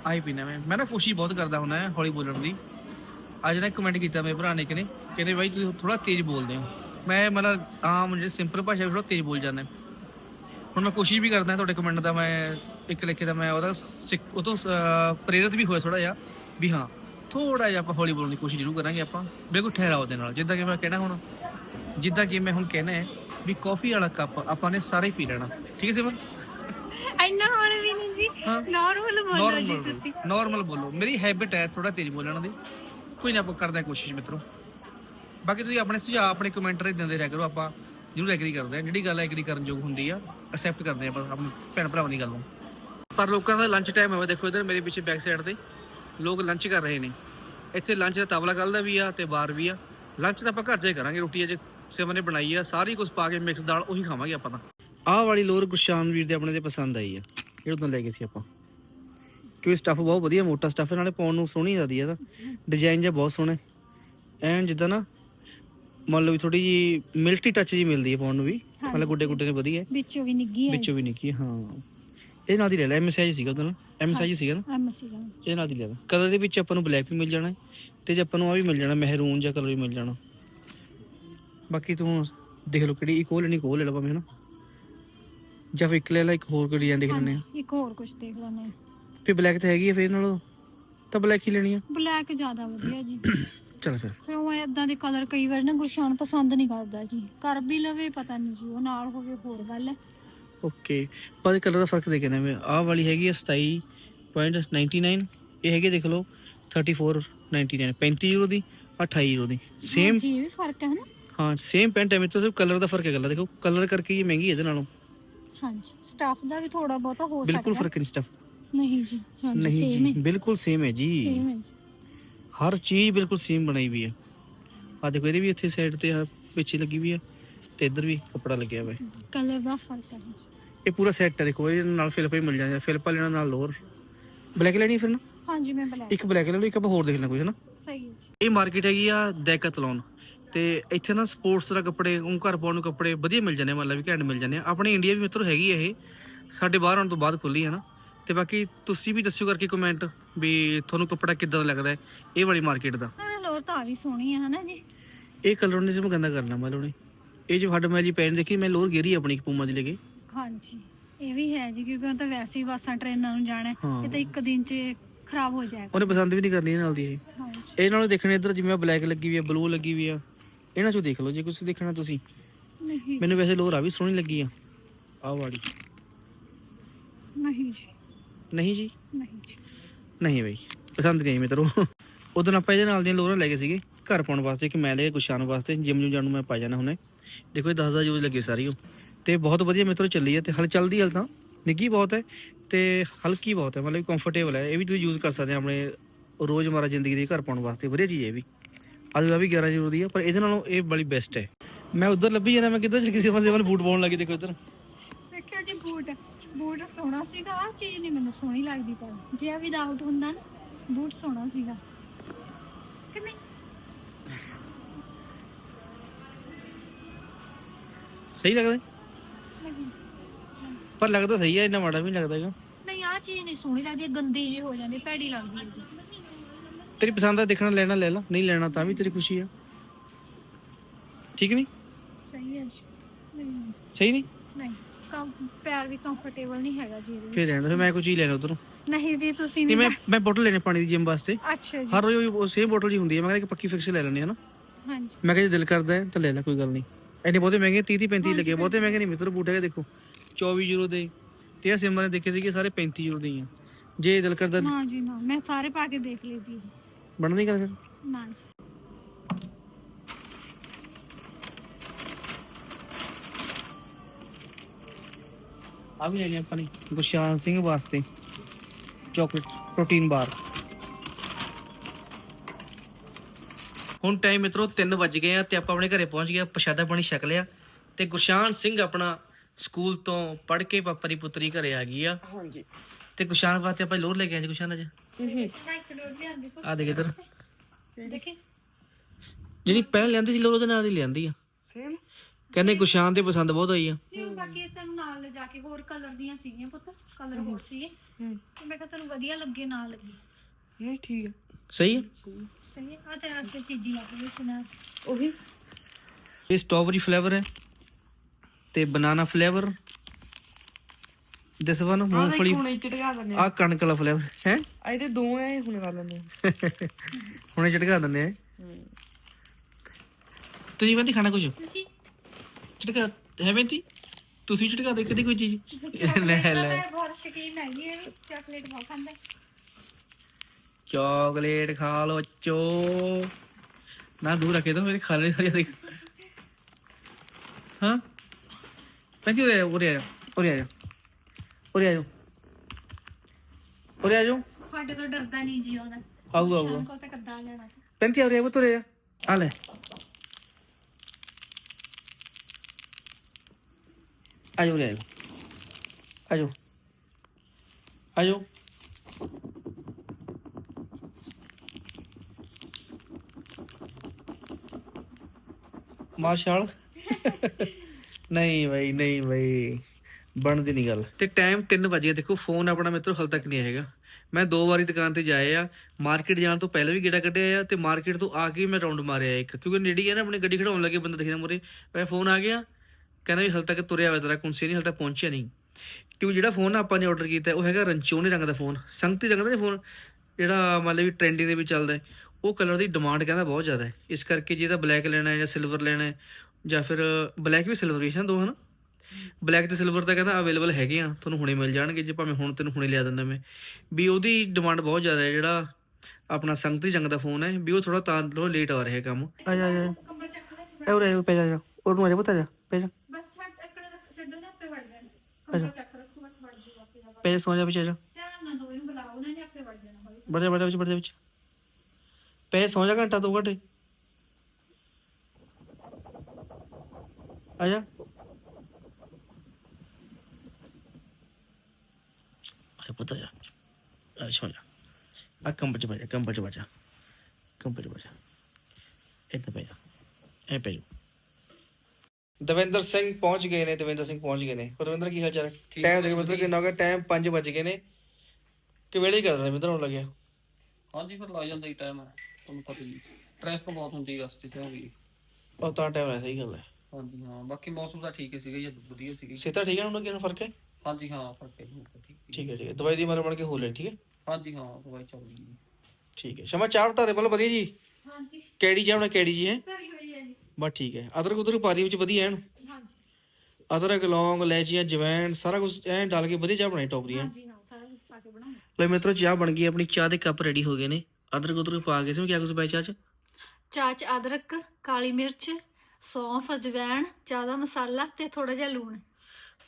ਆਹੀ ਪੀਣਾ ਮੈਂ। ਮੈਂ ਨਾ ਕੋਸ਼ਿਸ਼ ਬਹੁਤ ਕਰਦਾ ਹੁੰਦਾ ਹਾਂ ਹੌਲੀ ਬੋਲਣ ਦੀ। ਅੱਜ ਨਾ ਕਮੈਂਟ ਕੀਤਾ ਮੇਰੇ ਭਰਾ ਨੇ ਕਿਨੇ ਕਹਿੰਦੇ ਬਾਈ ਤੁਸੀਂ ਥੋੜਾ ਤੇਜ਼ ਬੋਲਦੇ ਹੋ। ਮੈਂ ਮਤਲਬ ਆਮ ਜਿਹੜੇ ਸਿੰਪਲ ਭਾਸ਼ਾ ਵਿੱਚ ਥੋੜਾ ਤੇਜ਼ ਬੋਲ ਜਾਂਦਾ। ਹੁਣ ਮੈਂ ਕੋਸ਼ਿਸ਼ ਵੀ ਕਰਦਾ ਤੁਹਾਡੇ ਕਮੈਂਟ ਦਾ ਮੈਂ ਇੱਕ ਲਿਖੇ ਦਾ ਮੈਂ ਉਹਦਾ ਸਿੱਖ- ਉਹ ਤੋਂ ਅਹ, ਪ੍ਰੇਰਿਤ ਵੀ ਹੋਇਆ ਥੋੜਾ ਜਿਹਾ ਵੀ ਹਾਂ ਥੋੜਾ ਜਿਹਾ ਆਪਾਂ ਹੌਲੀ ਬੋਲਣ ਦੀ ਕੋਸ਼ਿਸ਼ ਜ਼ਰੂਰ ਕਰਾਂਗੇ ਆਪਾਂ ਬਿਲਕੁਲ ਠਹਿਰਾਓ ਦੇ ਨਾਲ ਜਿੱਦਾਂ ਕਿ ਮੈਂ ਕਹਿਣਾ ਹੁਣ ਜਿੱਦਾਂ ਕਿ ਮੈਂ ਹੁਣ ਕਹਿਣਾ ਹੈ ਵੀ ਕਾਫੀ ਵਾਲਾ ਕੱਪ ਆਪਾਂ ਨੇ ਸਾਰੇ ਪੀ ਲੈਣਾ ਠੀਕ ਹੈ ਸਿਮਰ? ਇੰਨਾ ਹੁਣ ਵੀ ਨਹੀਂ ਜੀ ਹਾਂ। ਨਾਰਮਲ ਬੋਲੋ ਜੀ ਤੁਸੀਂ। ਨਾਰਮਲ ਬੋਲੋ ਮੇਰੀ ਹੈਬਿਟ ਹੈ ਥੋੜਾ ਤੇਜ਼ ਬੋਲਣ ਦੀ ਕੋਈ ਨਾ ਆਪਾਂ ਕਰਦੇ ਹਾਂ ਕੋਸ਼ਿਸ਼ ਮਿੱਤਰੋ। ਬਾਕੀ ਤੁਸੀਂ ਆਪਣੇ ਸੁਝਾਅ ਆਪਣੇ ਕਮੈਂਟਰੀ ਦਿੰਦੇ ਰਹਿ ਕਰੋ ਆਪਾਂ ਜ਼ਰੂਰ ਐਗਰੀ ਕਰਦੇ ਹਾਂ ਜਿਹੜੀ ਗੱਲ ਐਗਰੀ ਕਰਨ ਯੋਗ ਹੁੰਦੀ ਆ ਐਕਸੈਪਟ ਕਰਦੇ ਹਾਂ ਆਪਾਂ ਆਪਣੇ ਭੈਣ ਭਰਾਵਾਂ ਦੀ ਗੱਲ ਨੂੰ। ਪਰ ਲੋਕਾਂ ਦਾ ਲੰਚ ਟਾਈਮ ਹੋਵੇ ਦੇਖੋ ਇਧਰ ਮੇਰੇ ਪਿੱਛੇ ਬੈਕ ਸਾਈਡ ਤੇ। ਲੋਕ ਲੰਚ ਕਰ ਰਹੇ ਨੇ। ਇੱਥੇ ਲੰਚ ਦਾ ਤਬਲਾ ਕੱਲ ਦਾ ਵੀ ਆ ਤੇ ਬਾਰ ਵੀ ਆ। ਲੰਚ ਤਾਂ ਆਪਾਂ ਘਰ ਹੀ ਕਰਾਂਗੇ ਰੋਟੀ ਅਜੇ ਸਿਮਰ ਨੇ ਬਣਾਈ ਆ। ਸਾਰੀ ਕੁਝ ਪਾ ਕੇ ਮਿਕਸ ਦਾਲ ਉਹੀ ਖਾਵਾਂਗੇ ਆਪਾਂ ਤਾਂ। ਆਹ ਵਾਲੀ ਲੋਰ ਗੁਰਸ਼ਾਨ ਵੀਰ ਦੇ ਆਪਣੇ ਤੇ ਪਸੰਦ ਆਈ ਆ। ਇਹ ਉਦੋਂ ਲੈ ਗਏ ਸੀ ਆਪਾਂ? ਕਿਉਂਕਿ ਸਟੱਫ ਬਹੁਤ ਵਧੀਆ ਮੋਟਾ ਸਟੱਫ ਨਾਲੇ ਪਾਉਣ ਨੂੰ ਸੋਹਣੀ ਲੱਗਦੀ ਆ ਇਹਦਾ ਡਿਜ਼ਾਈਨ ਜਿਹਾ ਬਹੁਤ ਸੋਹਣਾ। ਐਨ ਜਿੱਦਾਂ ਨਾ ਮੰਨ ਲਓ ਵੀ ਥੋੜੀ ਜੀ ਮਿਲਟੀ ਟੱਚ ਜੀ ਮਿਲਦੀ ਹੈ ਪਾਉਣ ਨੂੰ ਵੀ। ਮਤਲਬ ਗੁੱਡੇ ਗੁੱਡੇ ਨੇ ਵਧੀਆ। ਵਿੱਚੋਂ ਵੀ ਨਿੱਗੀ ਹੈ ਵਿੱਚੋਂ ਵੀ ਨਿੱਕੀ ਹਾਂ। ਇਹ ਨਾਲ ਦੀ ਲੈ ਲੈ ਐਮ ਸਾਈਜ਼ ਸੀਗਾ ਉਹਦਾ ਨਾ ਐਮ ਸਾਈਜ਼ ਸੀਗਾ ਨਾ। ਐਮ ਇਹ ਨਾਲ ਦੀ ਲੈ ਲੈ। ਕਲਰ ਦੇ ਵਿੱਚ ਆਪਾਂ ਨੂੰ ਬਲੈਕ ਵੀ ਮਿਲ ਜਾਣਾ ਹੈ ਤੇ ਜੇ ਆਪਾਂ ਨੂੰ ਆ ਵੀ ਮਿਲ ਜਾਣਾ ਮਹਿਰੂਨ ਜਾਂ ਕਲਰ ਵੀ ਮਿਲ ਜਾਣਾ। ਬਾਕੀ ਤੂੰ ਦੇਖ ਲਓ ਕਿਹੜੀ ਇੱਕ ਉਹ ਲੈਣੀ ਇੱਕ ਉਹ ਲੈ ਲਵਾਂ ਮੈਂ ਨਾ ਜਾਂ ਫਿਰ ਇੱਕ ਲੈ ਲੈ ਇੱਕ ਹੋਰ ਕੋਈ ਡਿਜ਼ਾਈਨ ਦੇਖ ਲੈਂਦੇ ਆ। ਹਾਂਜੀ ਇੱਕ ਹੋਰ ਕੁਝ ਦੇਖ ਲੈਣੇ ਫਿਰ ਬਲੈਕ ਤਾਂ ਹੈਗੀ ਆ ਫਿਰ ਨਾਲੋਂ। ਤਾਂ ਬਲੈਕ ਹੀ ਲੈਣੀ ਆ। ਬਲੈਕ ਜ਼ਿਆਦਾ ਵਧੀਆ ਜੀ। ਚਲ ਫਿਰ। ਫਿਰ ਉਹ ਇਦਾਂ ਦੇ ਕਲਰ ਕਈ ਵਾਰ ਨਾ ਗੁਰਸ਼ਾਨ ਪਸੰਦ ਨਹੀਂ ਕਰਦਾ ਜੀ। ਕਰ ਵੀ ਲਵੇ ਪਤਾ ਨਹੀਂ ਜੀ ਉਹ ਨਾਲ ਹੋਵੇ ਹੋਰ ਗੱਲ ਹੈ। ਓਕੇ ਪਰ ਕਲਰ ਦਾ ਫ਼ਰਕ ਦੇ ਕਹਿੰਦੇ ਮੈਂ ਆਹ ਵਾਲੀ ਹੈਗੀ ਆ 27.99 ਇਹ ਹੈਗੀ ਦੇਖ ਲਓ 34.99 35 ਯੂਰੋ ਦੀ 28 ਯੂਰੋ ਦੀ। ਸੇਮ ਜੀ ਵੀ ਫ਼ਰਕ ਹੈ ਨਾ? ਹਾਂ ਸੇਮ ਪੈਂਟ ਹੈ। ਮੇਰੇ ਤੋਂ ਸਿਰਫ ਕਲਰ ਦਾ ਫ਼ਰਕ ਹੈ ਗੱਲਾਂ। ਦੇਖੋ ਕਲਰ ਕਰਕੇ ਇਹ ਮਹਿੰਗੀ ਹੈ ਇਹਦੇ ਨਾਲੋਂ। ਹਾਂਜੀ। ਸਟਾਫ ਦਾ ਵੀ ਥੋੜਾ ਬਹੁਤਾ ਹੋ ਬਿਲਕੁਲ ਸਕਦਾ ਫ਼ਰਕ ਨਹੀਂ ਸਟਫ ਨਹੀਂ ਜੀ। ਹਾਂਜੀ ਨਹੀਂ ਸੇਮ ਜੀ। ਹੈ। ਬਿਲਕੁਲ ਸੇਮ ਹੈ ਜੀ। ਸੇਮ ਹੈ ਜੀ। ਹਰ ਚੀਜ਼ ਬਿਲਕੁਲ ਸੇਮ ਬਣਾਈ ਵੀ ਹੈ। ਆ ਦੇਖੋ ਇਹਦੇ ਵੀ ਇੱਥੇ ਸਾਈਡ ਤੇ ਆ ਪਿੱਛੇ ਲੱਗੀ ਵੀ ਆ ਤੇ ਇੱਧਰ ਵੀ ਕੱਪੜਾ ਲੱਗਿਆ ਹੋਇਆ ਹੈ। ਕਲਰ ਦਾ ਫ਼ਰਕ ਹੈ ਇਹ ਪੂਰਾ ਸੈੱਟ ਹੈ ਦੇਖੋ ਇਹਦੇ ਨਾਲ ਫਿਲਪ ਹੀ ਮਿਲ ਜਾਂਦੇ ਫਿਲਪਾ ਲੈਣਾ ਨਾਲ ਲੋਰ ਬਲੈਕ ਲੈਣੀ ਫਿਰ ਨਾ? ਹਾਂਜੀ ਮੈਂ ਬਲੈਕ ਇੱਕ ਬਲੈਕ ਲੈ ਲਓ ਇੱਕ ਆਪਾਂ ਹੋਰ ਦੇਖ ਲੈਣਾ ਕੋਈ ਹੈ ਨਾ? ਸਹੀ ਹੈ ਜੀ। ਇਹ ਮਾਰਕੀਟ ਹੈਗੀ ਆ ਡੈਕਥਲੋਨ ਤੇ ਇੱਥੇ ਨਾ ਸਪੋਰਟਸ ਦਾ ਕੱਪੜੇ ਉਹ ਘਰ ਪਾਉਣ ਨੂੰ ਕੱਪੜੇ ਵਧੀਆ ਮਿਲ ਜਾਂਦੇ ਆ, ਮਤਲਬ ਵੀ ਘੈਂਟ ਮਿਲ ਜਾਂਦੇ ਆ। ਆਪਣੇ ਇੰਡੀਆ ਵੀ ਮਿੱਤਰੋ ਹੈਗੀ ਆ ਇਹ। ਸਾਡੇ ਬਾਹਰ ਆਉਣ ਤੋਂ ਬਾਅਦ ਖੁੱਲੀ ਹੈ ਨਾ। ਤੇ ਬਾਕੀ ਤੁਸੀਂ ਵੀ ਦੱਸਿਓ ਕਰਕੇ ਕਮੈਂਟ ਵੀ ਤੁਹਾਨੂੰ ਕੱਪੜਾ ਕਿੱਦਾਂ ਦਾ ਲੱਗਦਾ ਹੈ ਇਹ ਵਾਲੀ ਮਾਰਕੀਟ ਦਾ। ਪਰ ਲੋਰ ਤਾਂ ਆ ਵੀ ਸੋਹਣੀ ਹੈ ਹਨਾ ਜੀ? ਇਹ ਕਲਰ ਨੇ ਜਿਵੇਂ ਗੰਦਾ ਕਰਨਾ ਮੈਂ ਲੋਨੇ ਇਹ ਜੋ ਹੱਡ ਮੈਂ ਜੀ ਪੈਣ ਦੇਖੀ ਮੈਂ ਲੋਰ ਗੇਰੀ ਆਪਣੀ ਪੂਮਾ ਚ ਲੈ ਕੇ। ਹਾਂਜੀ ਇਹ ਵੀ ਹੈ ਜੀ ਕਿਉਂਕਿ ਉਹ ਤਾਂ ਵੈਸੇ ਹੀ ਬੱਸਾਂ ਟ੍ਰੇਨਾਂ ਨੂੰ ਜਾਣਾ ਹੈ। ਹਾਂ। ਇਹ ਤਾਂ ਇੱਕ ਦਿਨ 'ਚ ਖਰਾਬ ਹੋ ਜਾਏਗਾ। ਉਹਨੇ ਪਸੰਦ ਵੀ ਨਹੀਂ ਕਰਨੀ ਇਹ ਨਾਲ ਦੀ ਇਹ। ਹਾਂਜੀ। ਇਹ ਨਾਲੋਂ ਦੇਖਣੇ ਇੱਧਰ ਜਿਵੇਂ ਬਲੈਕ ਲੱਗੀ ਵੀ ਆ ਬਲੂ ਲੱਗੀ ਵੀ ਆ ਇਹਨਾਂ ਚੋਂ ਦੇਖ ਲਓ ਜੇ ਕੁਝ ਦੇਖਣਾ ਤੁਸੀਂ। ਨਹੀਂ ਮੈਨੂੰ ਵੈਸੇ ਲੋਰ ਆ ਵੀ ਸੋਹਣੀ ਲੱਗੀ ਆ ਆਹ ਵਾਲੀ। ਨਹੀਂ ਜੀ। ਨਹੀਂ ਜੀ? ਨਹੀਂ ਜੀ। ਨਹੀਂ ਬਈ ਪਸੰਦ ਨਹੀਂ ਆਈ ਮਿੱਤਰੋ ਉਦੋਂ ਆਪਾਂ ਇਹਦੇ ਨਾਲ ਦੀਆਂ ਲੋਰਾਂ ਲੈ ਗਏ ਸੀਗੇ। ਘਰ ਪਾਉਣ ਵਾਸਤੇ ਕਿ ਮੈਂ ਲੈ ਕੇ ਗੁਸ਼ਾਨ ਵਾਸਤੇ, ਜਿਮ ਨੂੰ ਜਾਣ ਨੂੰ ਮੈਂ ਪਾ ਜਾਣਾ ਹੁਣੇ। ਦੇਖੋ ਇਹ 10 ਯੂਜ਼ ਲੱਗੇ ਸਾਰੀ ਉਹ। ਤੇ ਬਹੁਤ ਵਧੀਆ ਮਿੱਤਰੋ ਚੱਲੀ ਹੈ ਤੇ ਹਲ ਚੱਲਦੀ ਹਲ ਤਾਂ। ਨਿੱਗੀ ਬਹੁਤ ਹੈ ਤੇ ਹਲਕੀ ਬਹੁਤ ਹੈ, ਮਤਲਬ ਕੰਫਰਟੇਬਲ ਹੈ। ਇਹ ਵੀ ਤੁਸੀਂ ਯੂਜ਼ ਕਰ ਸਕਦੇ ਆ ਆਪਣੇ ਰੋਜ਼ਮਰਾ ਜ਼ਿੰਦਗੀ ਦੇ ਘਰ ਪਾਉਣ ਵਾਸਤੇ। ਵਧੀਆ ਚੀਜ਼ ਹੈ ਇਹ ਵੀ। ਅੱਜ ਵੀ 11 ਜ਼ਰੂਰ ਦੀ ਹੈ ਪਰ ਇਹਦੇ ਨਾਲੋਂ ਇਹ ਬੜੀ ਬੈਸਟ ਹੈ। ਮੈਂ ਉਧਰ ਲੱਭੀ ਜਾਂਦਾ, ਮੈਂ ਕਿੱਧਰ ਕਿਸੇ ਪਾਸੇ ਵੱਲ ਬੂਟ ਪਾਉਣ ਲੱਗੀ, ਦੇਖੋ ਇੱਧਰ। ਦੇਖਿਆ ਜੀ ਬੂਟ ਬੂਟ ਸੋਹਣਾ ਸੀਗਾ ਆ ਚੀਜ਼ ਨਹੀਂ ਮੈਨੂੰ ਸੋਹਣੀ ਲੱਗਦੀ ਪਰ ਜੇ ਵਿਦਆਊਟ ਹੁੰਦਾ ਨਾ ਬੂਟ ਸੋਹਣਾ ਸੀਗਾ। ਕਿ ਨਹੀਂ? ਸਹੀ ਲੱਗਦਾ ਹੈ? ਪਰ ਲੱਗਦਾ ਸਹੀ ਹੈ ਇੰਨਾ ਮਾੜਾ ਵੀ ਨਹੀਂ ਲੱਗਦਾ ਹੈਗਾ। ਨਹੀਂ ਆ ਚੀਜ਼ ਨਹੀਂ ਸੋਹਣੀ ਲੱਗਦੀ ਇਹ ਗੰਦੀ ਜੀ ਹੋ ਜਾਂਦੀ ਭੈੜੀ ਲੱਗਦੀ ਹੈ ਜੀ। ਤੇਰੀ ਪਸੰਦ ਆ ਦੇਖਣਾ ਲੈਣਾ ਲੈ ਲਾ ਨਹੀਂ ਲੈਣਾ ਤਾਂ ਵੀ ਤੇਰੀ ਖੁਸ਼ੀ ਆ। ਠੀਕ ਨਹੀਂ? ਸਹੀ ਹੈ ਜੀ। ਨਹੀਂ। ਸਹੀ ਨਹੀਂ? ਨਹੀਂ ਕਮ ਪੈਰ ਵੀ ਕੰਫਰਟੇਬਲ ਨਹੀਂ ਹੈਗਾ ਜੀ ਇਹਦੇ ਵਿੱਚ। ਫੇਰ ਰਹਿਣ ਦੋ ਮੈਂ ਕੋਈ ਚੀਜ਼ ਲੈਣਾ ਉਧਰੋਂ। ਨਹੀਂ ਜੀ ਤੁਸੀਂ ਨਹੀਂ ਨਹੀਂ ਮੈਂ ਮੈਂ ਬੋਟਲ ਲੈਣੇ ਪਾਣੀ ਦੀ ਜਿਮ ਵਾਸਤੇ। ਅੱਛਾ ਜੀ। ਹਰ ਰੋਜ਼ ਉਹ ਸੇਮ ਬੋਟਲ ਜੀ ਹੁੰਦੀ ਹੈ ਮੈਂ ਕਹਿੰਦਾ ਇੱਕ ਪੱਕੀ ਫਿਕਸ ਲੈ ਲੈਣੇ ਹਨਾ ਹਾਂਜੀ। ਮੈਂ ਕਿਹਾ ਜੇ ਦਿਲ ਕਰਦਾ ਹੈ ਤਾਂ ਲੈ ਲੈ ਕੋਈ ਗੱਲ ਨਹੀਂ। ਐਨੇ ਬਹੁਤੇ ਮਹਿੰਗੇ 30 30 35 ਲੱਗੇ ਬਹੁਤੇ ਮਹਿੰਗੇ ਨਹੀਂ ਮਿੱਤਰ ਬੂਟ ਹੈਗੇ ਦੇਖੋ 24 ਯੂਰੋ ਦੇ। ਤੇ ਇਹ ਸਿਮਰ ਨੇ ਦੇਖੇ ਸੀਗੇ ਸਾਰੇ 35 ਯੂਰੋ ਦੇ ਹੀ ਆ। ਜੇ ਦਿਲ ਕਰਦਾ ਨਾ ਜੀ ਨਾ ਮੈਂ ਸਾਰੇ ਪਾ ਕੇ ਦੇਖ ਲਏ ਜੀ। ਨਹੀਂ ਕਰ ਫਿਰ? ਨਾ ਜੀ। ਆ ਵੀ ਲੈਣੇ ਆਪਾਂ ਨੇ ਗੁਸ਼ਾਨ ਸਿੰਘ ਵਾਸਤੇ ਚਾਕਲੇਟ ਪ੍ਰੋਟੀਨ ਬਾਰ। ਹੁਣ ਟਾਈਮ ਮਿੱਤਰੋ 3 ਵੱਜ ਗਏ ਆ ਤੇ ਆਪਾਂ ਆਪਣੇ ਘਰੇ ਪਹੁੰਚ ਗਏ ਆ ਪ੍ਰਸ਼ਾਦਾ ਪਾਣੀ ਛਕ ਲਿਆ ਤੇ ਗੁਸ਼ਾਨ ਸਿੰਘ ਆਪਣਾ ਸਕੂਲ ਤੋਂ ਪੜ੍ਹ ਕੇ ਪਾਪਾ ਦੀ ਪੁੱਤਰੀ ਘਰੇ ਆ ਗਈ ਆ। ਹਾਂਜੀ। ਤੇ ਗੁਸ਼ਾਨ ਵਾਸਤੇ ਆਪਾਂ ਲੋਰ ਲੈ ਕੇ ਆਏ ਜੀ ਗੁਸ਼ਾਨ ਅੱਜ। ਆ ਦੇਖ ਇੱਧਰ। ਦੇਖੀ। ਜਿਹੜੀ ਪਹਿਲਾਂ ਲੈਂਦੀ ਸੀ ਲੋਰ ਉਹਦੇ ਨਾਲ ਹੀ ਲੈਂਦੀ ਆ। ਸੇਮ ਕਹਿੰਦੇ ਗੁਸ਼ਾਨ ਦੀ ਪਸੰਦ ਬਹੁਤ ਆਈ ਆ। ਨਹੀਂ ਬਾਕੀ ਤੈਨੂੰ ਨਾਲ ਲਿਜਾ ਕੇ ਹੋਰ ਕਲਰ ਦੀਆਂ ਸੀਗੀਆਂ ਪੁੱਤ। ਕਲਰ ਹੋਰ ਸੀਗੇ। ਤੇ ਮੈਂ ਕਿਹਾ ਤੈਨੂੰ ਵਧੀਆ ਲੱਗੇ ਨਾ ਲੱਗੇ। ਨਹੀਂ ਠੀਕ ਹੈ ਸਹੀ ਆ? ਸਹੀ ਹੈ ਆ ਚੀਜ਼ੀ ਲੱਗ ਉਹੀ। ਇਹ ਸਟ੍ਰਾਬੇਰੀ ਫਲੇਵਰ ਹੈ ਤੇ ਬਨਾਨਾ ਫਲੇਵਰ ਦਿਸ ਵਨ ਮੂੰਗਫਲੀ ਹੁਣੇ ਚਟਕਾ ਦਿੰਦੇ ਆ। ਕਣਕ ਵਾਲਾ ਫਲੇਵਰ ਹੈ? ਆ ਇਹਦੇ ਦੋ ਐ ਹੁਣ ਕਰ ਲੈਂਦੇ ਹੁਣੇ ਝਟਕਾ ਦਿੰਦੇ ਆ। ਤੁਸੀਂ ਬੰਦੀ ਖਾਣਾ ਕੁਝ ਤੁਸੀਂ? ਝਟਕਾ ਹੈ ਬੇਨਤੀ ਤੁਸੀਂ ਝਟਕਾ ਦੇ ਕਦੀ ਕੋਈ ਚੀਜ਼? ਲੈ ਲੈ। ਮੈਂ ਬਹੁਤ ਸ਼ੌਕੀਨ ਹੈਗੀ ਇਹ ਚਾਕਲੇਟ ਬਹੁਤ ਖਾਂਦਾ। ਚਾਕਲੇਟ ਖਾ ਲੋ ਚੋ। ਨਾ ਦੂਰ ਰੱਖੇ ਤਾਂ ਮੇਰੇ ਖਾ ਲੈ ਸਾਰੀ ਦੇਖ। ਹਾਂ? ਪੈਂਤੀ ਉਰੇ ਆ ਜਾ, ਉਰੇ ਆ ਜਾ, ਉਰੇ ਆ ਜਾ। ਉਰੇ ਆ ਜਾ। ਉਰੇ ਆ ਜਾ। ਤੁਹਾਡੇ ਤੋਂ ਡਰਦਾ ਨਹੀਂ ਜੀ ਉਹਦਾ। ਆਊਗਾ ਆਊਗਾ। ਕੋਲ ਤੱਕ ਅੱਧਾ ਲੈਣਾ ਪੈਂਤੀ ਆ ਬਤ ਉਰੇ ਆ। ਆ ਲੈ। ਆ ਜਾ ਉਰੇ ਆ ਜਾ। ਆ ਜਾ। ਆ ਜਾ। ਮਾਸ਼ਾਲ ਨਹੀਂ ਬਈ ਨਹੀਂ ਬਈ। ਬਣਦੀ ਨਹੀਂ ਗੱਲ। ਤੇ ਟਾਈਮ 3 ਵਜੇ ਦੇਖੋ ਫੋਨ ਆਪਣਾ ਮੇਰੇ ਤੋਂ ਹਲ ਤੱਕ ਨਹੀਂ ਹੈਗਾ ਮੈਂ ਦੋ ਵਾਰੀ ਦੁਕਾਨ ਤੇ ਜਾਇਆ ਆ। ਮਾਰਕੀਟ ਜਾਣ ਤੋਂ ਪਹਿਲਾਂ ਵੀ ਗੇੜਾ ਕੱਢਿਆ ਆ ਤੇ ਮਾਰਕੀਟ ਤੋਂ ਆ ਕੇ ਮੈਂ ਰਾਉਂਡ ਮਾਰਿਆ ਇੱਕ। ਕਿਉਂਕਿ ਨੇੜੀ ਹੈ ਨਾ, ਆਪਣੀ ਗੱਡੀ ਖੜਾਉਣ ਲੱਗੇ ਬੰਦਾ ਦੇਖਦਾ ਮੁਰੇ ਮੈਂ ਫੋਨ ਆ ਗਿਆ। ਕਹਿੰਦਾ ਵੀ ਹਲ ਤੱਕ ਤੁਰਿਆ ਹੋਇਆ ਤੇਰਾ ਕੁੰਸੀ ਨਹੀਂ, ਹਲ ਤੱਕ ਪਹੁੰਚਿਆ ਨਹੀਂ। ਕਿਉਂ ਜਿਹੜਾ ਫੋਨ ਆਪਾਂ ਨੇ ਆਰਡਰ ਕੀਤਾ, ਉਹ ਹੈਗਾ ਰੰਚੋਨੇ ਰੰਗ ਦਾ ਫੋਨ ਸੰਗਤੀ ਰੰਗ ਦਾ ਫੋਨ ਜਿਹੜਾ ਮਤਲਬ ਵੀ ਟ੍ਰੈਂਡਿੰਗ ਦੇ ਵਿੱਚ ਚੱਲਦਾ ਉਹ ਕਲਰ ਦੀ ਡਿਮਾਂਡ ਕਹਿੰਦਾ ਬਹੁਤ ਜ਼ਿਆਦਾ ਹੈ। ਇਸ ਕਰਕੇ ਜੇ ਤਾਂ ਬਲੈਕ ਲੈਣਾ ਹੈ ਜਾਂ ਸਿਲਵਰ ਲੈਣਾ ਹੈ ਜਾਂ ਫਿਰ ਬਲੈਕ ਵੀ ਸਿਲਵਰ ਵੀ ਹਨ ਦੋ ਹਨ? ਬਲੈਕ ਤੇ ਸਿਲਵਰ ਤਾਂ ਕਹਿੰਦਾ ਅਵੇਲੇਬਲ ਹੈਗੇ ਆ ਤੁਹਾਨੂੰ ਹੁਣੇ ਮਿਲ ਜਾਣਗੇ ਜੇ ਭਾਵੇਂ ਹੁਣ ਤੈਨੂੰ ਹੁਣੇ ਲਿਆ ਦਿੰਦਾ ਮੈਂ। ਵੀ ਉਹਦੀ ਡਿਮਾਂਡ ਬਹੁਤ ਜ਼ਿਆਦਾ ਹੈ ਜਿਹੜਾ ਆਪਣਾ ਸੰਗਤਰੀ ਜੰਗ ਦਾ ਫੋਨ ਹੈ ਵੀ ਉਹ ਥੋੜਾ ਤਾਂ ਥੋੜਾ ਲੇਟ ਆ ਰਿਹਾ ਕੰਮ। ਆ ਜਾ ਜਾ। ਲੈ ਐ ਉਰੇ ਪੈ ਜਾ ਜਾ। ਉਹਨੂੰ ਆ ਜਾ ਪਤਾ ਜਾ ਪੈ ਜਾ। ਬਸ ਛੱਡ ਇੱਕ ਛੱਡੋ ਨਾ ਆਪੇ ਵੜ ਜਾਣ। ਕਮਰਾ ਚੱਕ ਰੱਖੋ ਬਸ ਵੜ ਜੂਗਾ ਆਪੇ ਦਾ ਪੈ ਜਾ ਸੌ ਜਾ ਪਿੱਛੇ ਜਾ। ਧਿਆਨ ਨਾਲ ਦੋ ਬੜ ਬੜ ਵਿੱਚ ਬੜ ਵਿੱਚ। ਪੈ ਸੌ ਜਾ ਘੰਟਾ ਦੋ ਘੰਟੇ? ਆ ਜਾ ਅਰੇ ਪਤਾ ਜਾ ਆ ਸੌ ਜਾ। ਆ ਕੰਬਲ ਚ ਬੈ ਜਾ ਕੰਬਲ ਚ ਬੈ ਜਾ। ਕੰਬਲ ਚ ਬੈ ਜਾ। ਇੱਥੇ ਬੈ ਜਾ। ਇਹ ਪੈ ਜਾ। ਦਵਿੰਦਰ ਸਿੰਘ ਪਹੁੰਚ ਗਏ ਨੇ ਦਵਿੰਦਰ ਸਿੰਘ ਪਹੁੰਚ ਗਏ ਨੇ। ਪਰਵਿੰਦਰ ਕੀ ਹਾਲ ਚਾਲ? ਹੈ ਟਾਈਮ ਦੇਖ ਮਿੱਤਰ ਕਿੰਨਾ ਹੋ ਗਿਆ ਟਾਈਮ 5 ਵਜ ਗਏ ਨੇ। ਕਿ ਵੇਲੇ ਹੀ ਕਰ ਦਿੰਦੇ ਮਿੱਤਰ ਹੋਣ ਲੱਗਿਆ? ਹਾਂਜੀ ਫਿਰ ਲੱਗ ਜਾਂਦਾ ਹੀ ਟਾਈਮ ਤੁਹਾਨੂੰ ਪਤਾ ਹੀ ਟ੍ਰੈਫਿਕ ਬਹੁਤ ਹੁੰਦੀ ਹੈ ਰਸਤੇ 'ਚ ਵੀ। ਉਹ ਤਾਂ ਟਾਈਮ ਹੈ ਸਹੀ ਗੱਲ ਹੈ। ਹਾਂਜੀ ਹਾਂ। ਬਾਕੀ ਮੌਸਮ ਤਾਂ ਠੀਕ ਹੀ ਸੀਗਾ ਜੀ ਵਧੀਆ ਸੀਗੀ। ਸਿੱਧਾ ਠੀਕ ਹੈ ਹੁਣ ਕਿੰਨਾ ਫ਼ਰਕ ਹੈ? ਹਾਂਜੀ ਹਾਂ ਫ਼ਰਕ ਹੈ ਜੀ, ਠੀਕ ਹੈ। ਠੀਕ ਹੈ ਠੀਕ ਹੈ। ਦਵਾਈ ਦੀ ਮਾਰ ਬਣ ਕੇ ਹੋ ਲੈ ਠੀਕ ਹੈ? ਹਾਂਜੀ ਹਾਂ ਦਵਾਈ ਚੱਲ ਰਹੀ ਹੈ। ਠੀਕ ਹੈ। ਸ਼ਮਾ ਚਾਹ ਬਟਾਰੇ ਬੋਲ ਵਧੀਆ ਜੀ? ਹਾਂਜੀ। ਕਿਹੜੀ ਚਾਹ ਬਣਾ ਕਿਹੜੀ ਜੀ ਹੈ? ਭਰੀ ਹੋਈ ਹੈ ਜੀ। ਬਸ ਠੀਕ ਹੈ। ਅਦਰਕ ਉਧਰ ਪਾਰੀ ਵਿੱਚ ਵਧੀਆ ਐਨ? ਹਾਂਜੀ। ਅਦਰਕ ਲੌਂਗ ਇਲਾਇਚੀਆਂ ਜਵੈਣ ਸਾਰਾ ਕੁਝ ਐ ਡਾਲ ਕੇ ਵਧੀਆ ਚਾਹ ਬਣਾਈ ਟੌਪ ਦੀ ਐਨ? ਹਾਂਜੀ ਹਾਂ ਸਾਰਾ ਕੁਝ ਪਾ ਕੇ ਬਣਾਉਂਗੇ ਲੈ ਮਿੱਤਰੋ ਚਾਹ ਬਣ ਗਈ ਆਪਣੀ ਚਾਹ ਦੇ ਕੱਪ ਰੈਡੀ ਹੋ ਗਏ ਨੇ। ਅਦਰਕ ਉਧਰ ਪਾ ਕੇ ਸੀ ਕਿਆ ਕੁਝ ਪਾਇਆ ਚਾਹ ਚ? ਚਾਹ ਚ ਅਦਰਕ ਕਾਲੀ ਮਿਰਚ ਸੌਂਫ ਅਜਵਾਇਣ ਚਾਹ ਦਾ ਮਸਾਲਾ ਤੇ ਥੋੜਾ ਜਿਹਾ ਲੂਣ।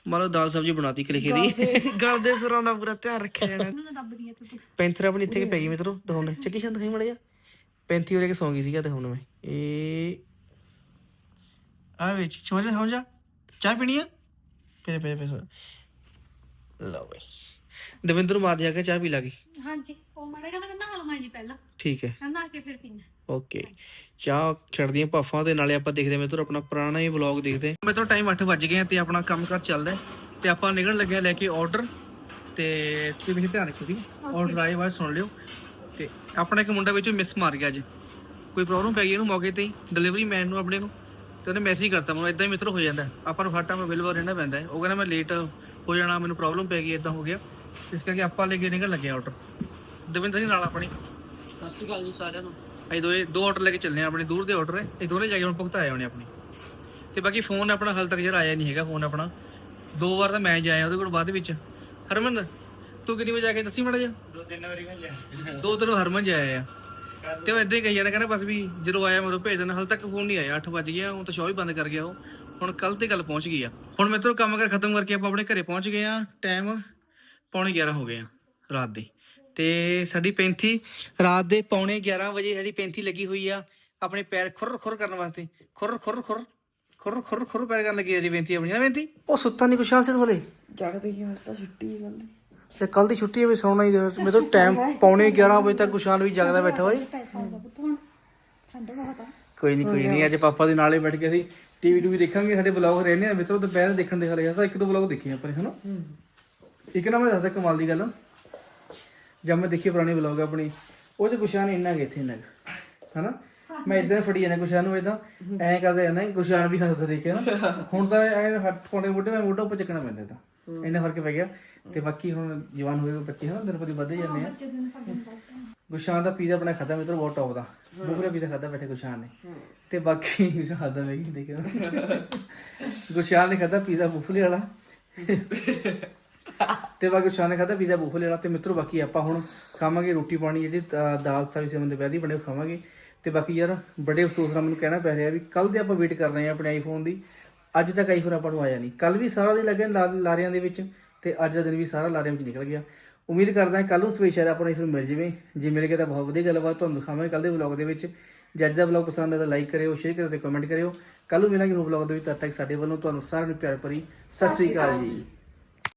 ਮੰਨ ਲਓ ਦਾਲ ਸਬਜ਼ੀ ਬਣਾਤੀ ਕਲੇਖੇ ਦੀ। ਗਲ ਦੇ ਸੁਰਾਂ ਦਾ ਪੂਰਾ ਧਿਆਨ ਰੱਖਿਆ ਜਾਣਾ। ਉਹਨੂੰ ਦੱਬ ਦਈਏ ਤੇ ਪੈਂਥਰ ਆਪਣੀ ਇੱਥੇ ਕਿ ਪੈ ਗਈ ਮਿੱਤਰੋ ਦਿਖਾਉਣੇ ਚੱਕੀ ਸ਼ੰਦ ਖਾਈ ਮੜ ਜਾ ਪੈਂਥੀ ਉਰੇ ਕੇ ਸੌਂ ਗਈ ਸੀਗਾ ਦਿਖਾਉਣ ਮੈਂ। ਇਹ ਆ ਵਿੱਚ ਸਮਝ ਸਮਝ ਜਾ। ਚਾਹ ਪੀਣੀ ਆ? ਪੇ ਪੇ ਪੇ ਲਓ ਬਈ। ਦਵਿੰਦਰ ਨੂੰ ਮਾਰ ਦਿਆ ਕੇ ਚਾਹ ਪੀ ਲਾਗੀ। ਹਾਂਜੀ ਉਹ ਮਾੜਾ ਕਹਿੰਦਾ ਕਹਿੰਦਾ ਹਲਵਾ ਜੀ ਪਹਿਲਾਂ। ਠੀਕ ਹੈ। ਕਹਿੰਦਾ ਆ ਕੇ ਫਿਰ ਪੀਣਾ ਓਕੇ। ਚਾਹ ਛੱਡਦੀਆਂ ਭਾਫਾਂ ਤੇ ਨਾਲੇ ਆਪਾਂ ਦੇਖਦੇ ਹਾਂ ਮਿੱਤਰੋ ਆਪਣਾ ਪੁਰਾਣਾ ਹੀ ਵਲੌਗ ਦੇਖਦੇ ਹਾਂ। ਮਿੱਤਰੋ ਟਾਈਮ 8 ਵੱਜ ਗਏ ਆ ਤੇ ਆਪਣਾ ਕੰਮ ਕਰ ਚੱਲਦਾ ਹੈ। ਤੇ ਆਪਾਂ ਨਿਕਲਣ ਲੱਗੇ ਆ ਲੈ ਕੇ ਆਰਡਰ ਤੇ ਤੁਸੀਂ ਵੀ ਧਿਆਨ ਰੱਖਿਓ ਠੀਕ ਆਰਡਰ ਆਏ ਸੁਣ ਲਿਓ। ਤੇ ਆਪਣਾ ਇੱਕ ਮੁੰਡਾ ਵਿੱਚੋਂ ਮਿਸ ਮਾਰ ਗਿਆ ਅੱਜ। ਕੋਈ ਪ੍ਰੋਬਲਮ ਪੈ ਗਈ ਇਹਨੂੰ ਮੌਕੇ ਤੇ ਹੀ ਡਿਲੀਵਰੀ ਮੈਨ ਨੂੰ ਆਪਣੇ ਨੂੰ। ਤੇ ਉਹਨੇ ਮੈਸੇਜ ਕਰਤਾ ਮੈਨੂੰ ਇਦਾਂ ਹੀ ਮਿੱਤਰ ਹੋ ਜਾਂਦਾ। ਹੈ। ਆਪਾਂ ਨੂੰ ਹਰ ਟਾਈਮ ਅਵੇਲੇਬਲ ਰਹਿਣਾ ਪੈਂਦਾ ਹੈ। ਉਹ ਕਹਿੰਦਾ ਮੈਂ ਲੇਟ ਹੋ ਜਾਣਾ ਮੈਨੂੰ ਪ੍ਰੋਬਲਮ ਪੈ ਗਈ ਇਦਾਂ ਹੋ ਗਿਆ। ਇਸ ਕਰਕੇ ਆਪਾਂ ਲੈ ਕੇ ਨਿਕਲ ਲੱਗੇ ਆਰਡਰ ਦਵਿੰਦਰ ਜੀ ਨਾਲ ਆਪਣੀ। ਸਤਿ ਸ਼੍ਰੀ ਅਕਾਲ ਜੀ ਸਾਰਿਆਂ ਨੂੰ। ਅਸੀਂ ਦੋਏ ਦੋ ਆਰਡਰ ਲੈ ਕੇ ਚੱਲੇ ਆ ਆਪਣੇ ਦੂਰ ਦੇ ਆਰਡਰ ਹੈ ਇਹ ਦੋਨੇ ਜਾ ਕੇ ਹੁਣ ਭੁਗਤਾਏ ਹੋਣੇ ਆਪਣੇ। ਤੇ ਬਾਕੀ ਫੋਨ ਆਪਣਾ ਹਾਲ ਤੱਕ ਯਾਰ ਆਇਆ ਨਹੀਂ ਹੈਗਾ ਫੋਨ ਆਪਣਾ। ਦੋ ਵਾਰ ਤਾਂ ਮੈਂ ਜਾਇਆ ਉਹਦੇ ਕੋਲ ਬਾਅਦ ਵਿੱਚ। ਹਰਮਨ ਤੂੰ ਕਿੰਨੀ ਵਜੇ ਜਾ ਕੇ ਦੱਸੀ ਮੜਾ ਜਾ ਦੋ ਤਿੰਨ ਵਾਰੀ ਮੈਂ ਜਾਇਆ ਦੋ ਤਿੰਨ ਹਰਮਨ ਜਾਇਆ ਆ ਤੇ ਉਹ ਇਦਾਂ ਹੀ ਕਹੀ ਜਾਂਦਾ ਕਹਿੰਦਾ ਬਸ ਵੀ ਜਦੋਂ ਆਇਆ ਮੈਨੂੰ ਭੇਜ ਦੇਣਾ ਹਾਲ ਤੱਕ ਫੋਨ ਨਹੀਂ ਆਇਆ 8 ਵਜ ਗਿਆ ਉਹ ਤਾਂ ਸ਼ੋਅ ਹੀ ਬੰਦ ਕਰ ਗਿਆ ਉਹ। ਹੁਣ ਕੱਲ ਤੇ ਗੱਲ ਪਹੁੰਚ ਗਈ ਆ। ਹੁਣ ਮਿੱਤਰੋ ਕੰਮ ਕਰ ਖਤਮ ਕਰਕੇ ਆਪਾਂ ਆਪਣੇ ਘਰੇ ਪਹੁੰਚ ਗਏ ਆ ਟਾਈਮ ਪੌਣੇ 11 ਹੋ ਗਏ ਆ ਰਾਤ ਦੇ। ਤੇ ਸਾਡੀ ਪੈਂਥੀ ਰਾਤ ਦੇ ਪੌਣੇ 11 ਵਜੇ ਸਾਡੀ ਪੈਂਥੀ ਲੱਗੀ ਹੋਈ ਆ ਆਪਣੇ ਪੈਰ ਖੁਰ ਖੁਰ ਕਰਨ ਵਾਸਤੇ। ਖੁਰ ਖੁਰ ਖੁਰ ਖੁਰ ਖੁਰ ਖੁਰ ਪੈਰ ਕਰਨ ਲੱਗੀ ਆ ਜੀ ਪੈਂਥੀ ਆਪਣੀ ਨਾ ਪੈਂਥੀ ਉਹ ਸੁੱਤਾ ਨਹੀਂ ਕੁਛ ਆਂਸਰ ਹੋਲੇ ਜਗਦੇ ਕੀ ਤਾਂ ਛੁੱਟੀ ਗੱਲ ਤੇ ਕੱਲ ਦੀ ਛੁੱਟੀ ਹੈ ਵੀ ਸੌਣਾ ਹੀ ਮੇਰੇ ਤੋਂ ਟਾਈਮ ਪੌਣੇ 11 ਵਜੇ ਤੱਕ ਗੁਸ਼ਾਨ ਵੀ ਜਾਗਦਾ ਬੈਠਾ ਹੋਏ ਪੈਸਾ ਹੋਗਾ ਪੁੱਤ ਹੁਣ ਠੰਡ ਬਹੁਤ ਆ ਕੋਈ ਨਹੀਂ ਕੋਈ ਨਹੀਂ ਅੱਜ ਪਾਪਾ ਦੇ ਨਾਲੇ ਬੈਠ ਕੇ ਅਸੀਂ ਟੀਵੀ ਟੂਵੀ ਦੇਖਾਂਗੇ ਸਾਡੇ ਬਲੌਗ ਰਹਿੰਦੇ ਆ। ਮਿੱਤਰੋ ਦੁਪਹਿਰ ਦੇਖਣ ਦੇ ਹਾਲੇ ਅਸਾਂ ਇੱਕ ਦੋ ਬਲੌਗ ਦੇਖੇ ਆਪਾਂ ਨੇ? ਹਨਾ ਇੱਕ ਨਾ ਮੈਂ ਦੱਸਦਾ ਕਮਾਲ ਦੀ ਗੱਲ। ਜਦ ਮੈਂ ਦੇਖੀ ਪੁਰਾਣੀ ਬਲੌਗ ਆਪਣੀ ਉਹ ਚ ਗੁਸ਼ਾਨ ਇੰਨਾ ਕਿ ਇੱਥੇ ਇੰਨਾ ਹਨਾ? ਮੈਂ ਇਦਾਂ ਫੜੀ ਜਾਂਦਾ ਗੁਸ਼ਾਨ ਨੂੰ ਇਦਾਂ ਐਂ ਕਰਦੇ ਜਾਂਦਾ ਗੁਸ਼ਾਨ ਵੀ ਹੱਸਦਾ ਦੇਖ ਕੇ ਨਾ। ਹੁਣ ਤਾਂ ਐਂ ਹੱਥ ਪਾਉਣੇ ਮੋਟੇ ਮੈਂ ਮੋਢਾ ਉੱਪਰ ਚੱਕਣਾ ਪੈਂਦਾ ਤਾਂ ਇੰਨਾ ਫ਼ਰਕ ਪੈ ਗਿਆ। ਤੇ ਬਾਕੀ ਹੁਣ ਜਵਾਨ ਹੋਏ ਬੱਚੇ ਹਨਾ? ਦਿਨ ਪਰ ਦਿਨ ਵੱਧਦੇ ਜਾਂਦੇ ਆ। ਗੁਸ਼ਾਨ ਦਾ ਪੀਜ਼ਾ ਬਣਾ ਖਾਦਾ ਮੇਰੇ ਬਹੁਤ ਟੌਪ ਦਾ। ਬੁਫਰੇ ਪੀਜ਼ਾ ਖਾਦਾ ਬੈਠੇ ਗੁਸ਼ਾਨ ਨੇ। ਤੇ ਬਾਕੀ ਗੁਸ਼ਾਨ ਦਾ ਮੈਂ ਕੀ ਦੇਖਿਆ? ਗੁਸ਼ਾਨ ਨੇ ਖਾਦਾ ਪੀਜ਼ਾ ਬੁਫਲੇ ਵਾਲਾ। ਤੇ ਬਾਕੀ ਗੁਸ਼ਾਨ ਨੇ ਖਾਦਾ ਪੀਜ਼ਾ ਬੁਫਲੇ ਲੈਣਾ ਤੇ ਮਿੱਤਰੋ ਬਾਕੀ ਆਪਾਂ ਹੁਣ ਖਾਵਾਂਗੇ ਰੋਟੀ ਪਾਣੀ ਜਿਹੜੀ ਅਹ, ਦਾਲ ਸਾਵੀ ਸਮੇਂ ਦੇ ਬੈਦੀ ਬਣੇ ਉਹ ਖਾਵਾਂਗੇ। ਤੇ ਬਾਕੀ ਯਾਰ ਬੜੇ ਅਫਸੋਸ ਨਾਲ ਮੈਨੂੰ ਕਹਿਣਾ ਪੈ ਰਿਹਾ ਵੀ ਕੱਲ ਦੇ ਆਪਾਂ ਵੇਟ ਕਰ ਰਹੇ ਹਾਂ ਆਪਣੇ ਆਈਫੋਨ ਦੀ। ਅੱਜ ਤੱਕ ਆਈਫੋਨ ਆਪਾਂ ਨੂੰ ਆਇਆ ਨਹੀਂ। ਕੱਲ ਵੀ ਸਾਰਾ ਦਿਨ ਲੱਗਿਆ ਲਾ- ਲਾਰਿਆਂ ਦੇ ਵਿੱਚ ਤੇ ਅੱਜ ਦਾ ਦਿਨ ਵੀ ਸਾਰਾ ਲਾਰਿਆਂ ਵਿੱਚ ਨਿਕਲ ਗਿਆ। ਉਮੀਦ ਕਰਦਾ ਹਾਂ ਕੱਲ ਨੂੰ ਸਪੈਸ਼ਲ ਆਪਾਂ ਨੂੰ ਆਈਫੋਨ ਮਿਲ ਜਾਵੇ। ਜੇ ਮਿਲ ਗਿਆ ਤਾਂ ਬਹੁਤ ਵਧੀਆ ਗੱਲਬਾਤ ਤੁਹਾਨੂੰ ਦਿਖਾਵਾਂਗੇ ਕੱਲ ਦੇ ਵਲੌਗ ਦੇ ਵਿੱਚ। ਜੇ ਅੱਜ ਦਾ ਵਲੌਗ ਪਸੰਦ ਆਇਆ ਤਾਂ ਲਾਈਕ ਕਰਿਓ ਸ਼ੇਅਰ ਕਰਿਓ ਤੇ ਕਮੈਂਟ ਕਰਿਓ। ਕੱਲ ਨੂੰ ਮਿਲਾਂਗੇ ਹੋਰ ਵਲੌਗ ਦੇ ਵਿੱਚ। ਤਦ ਤੱਕ ਸਾਡੇ ਵੱਲੋਂ ਤੁਹਾਨੂੰ ਸਾਰਿਆਂ ਨੂੰ ਪਿਆਰ ਭਰੀ ਸਤਿ ਸ੍ਰੀ ਅਕਾਲ ਜੀ।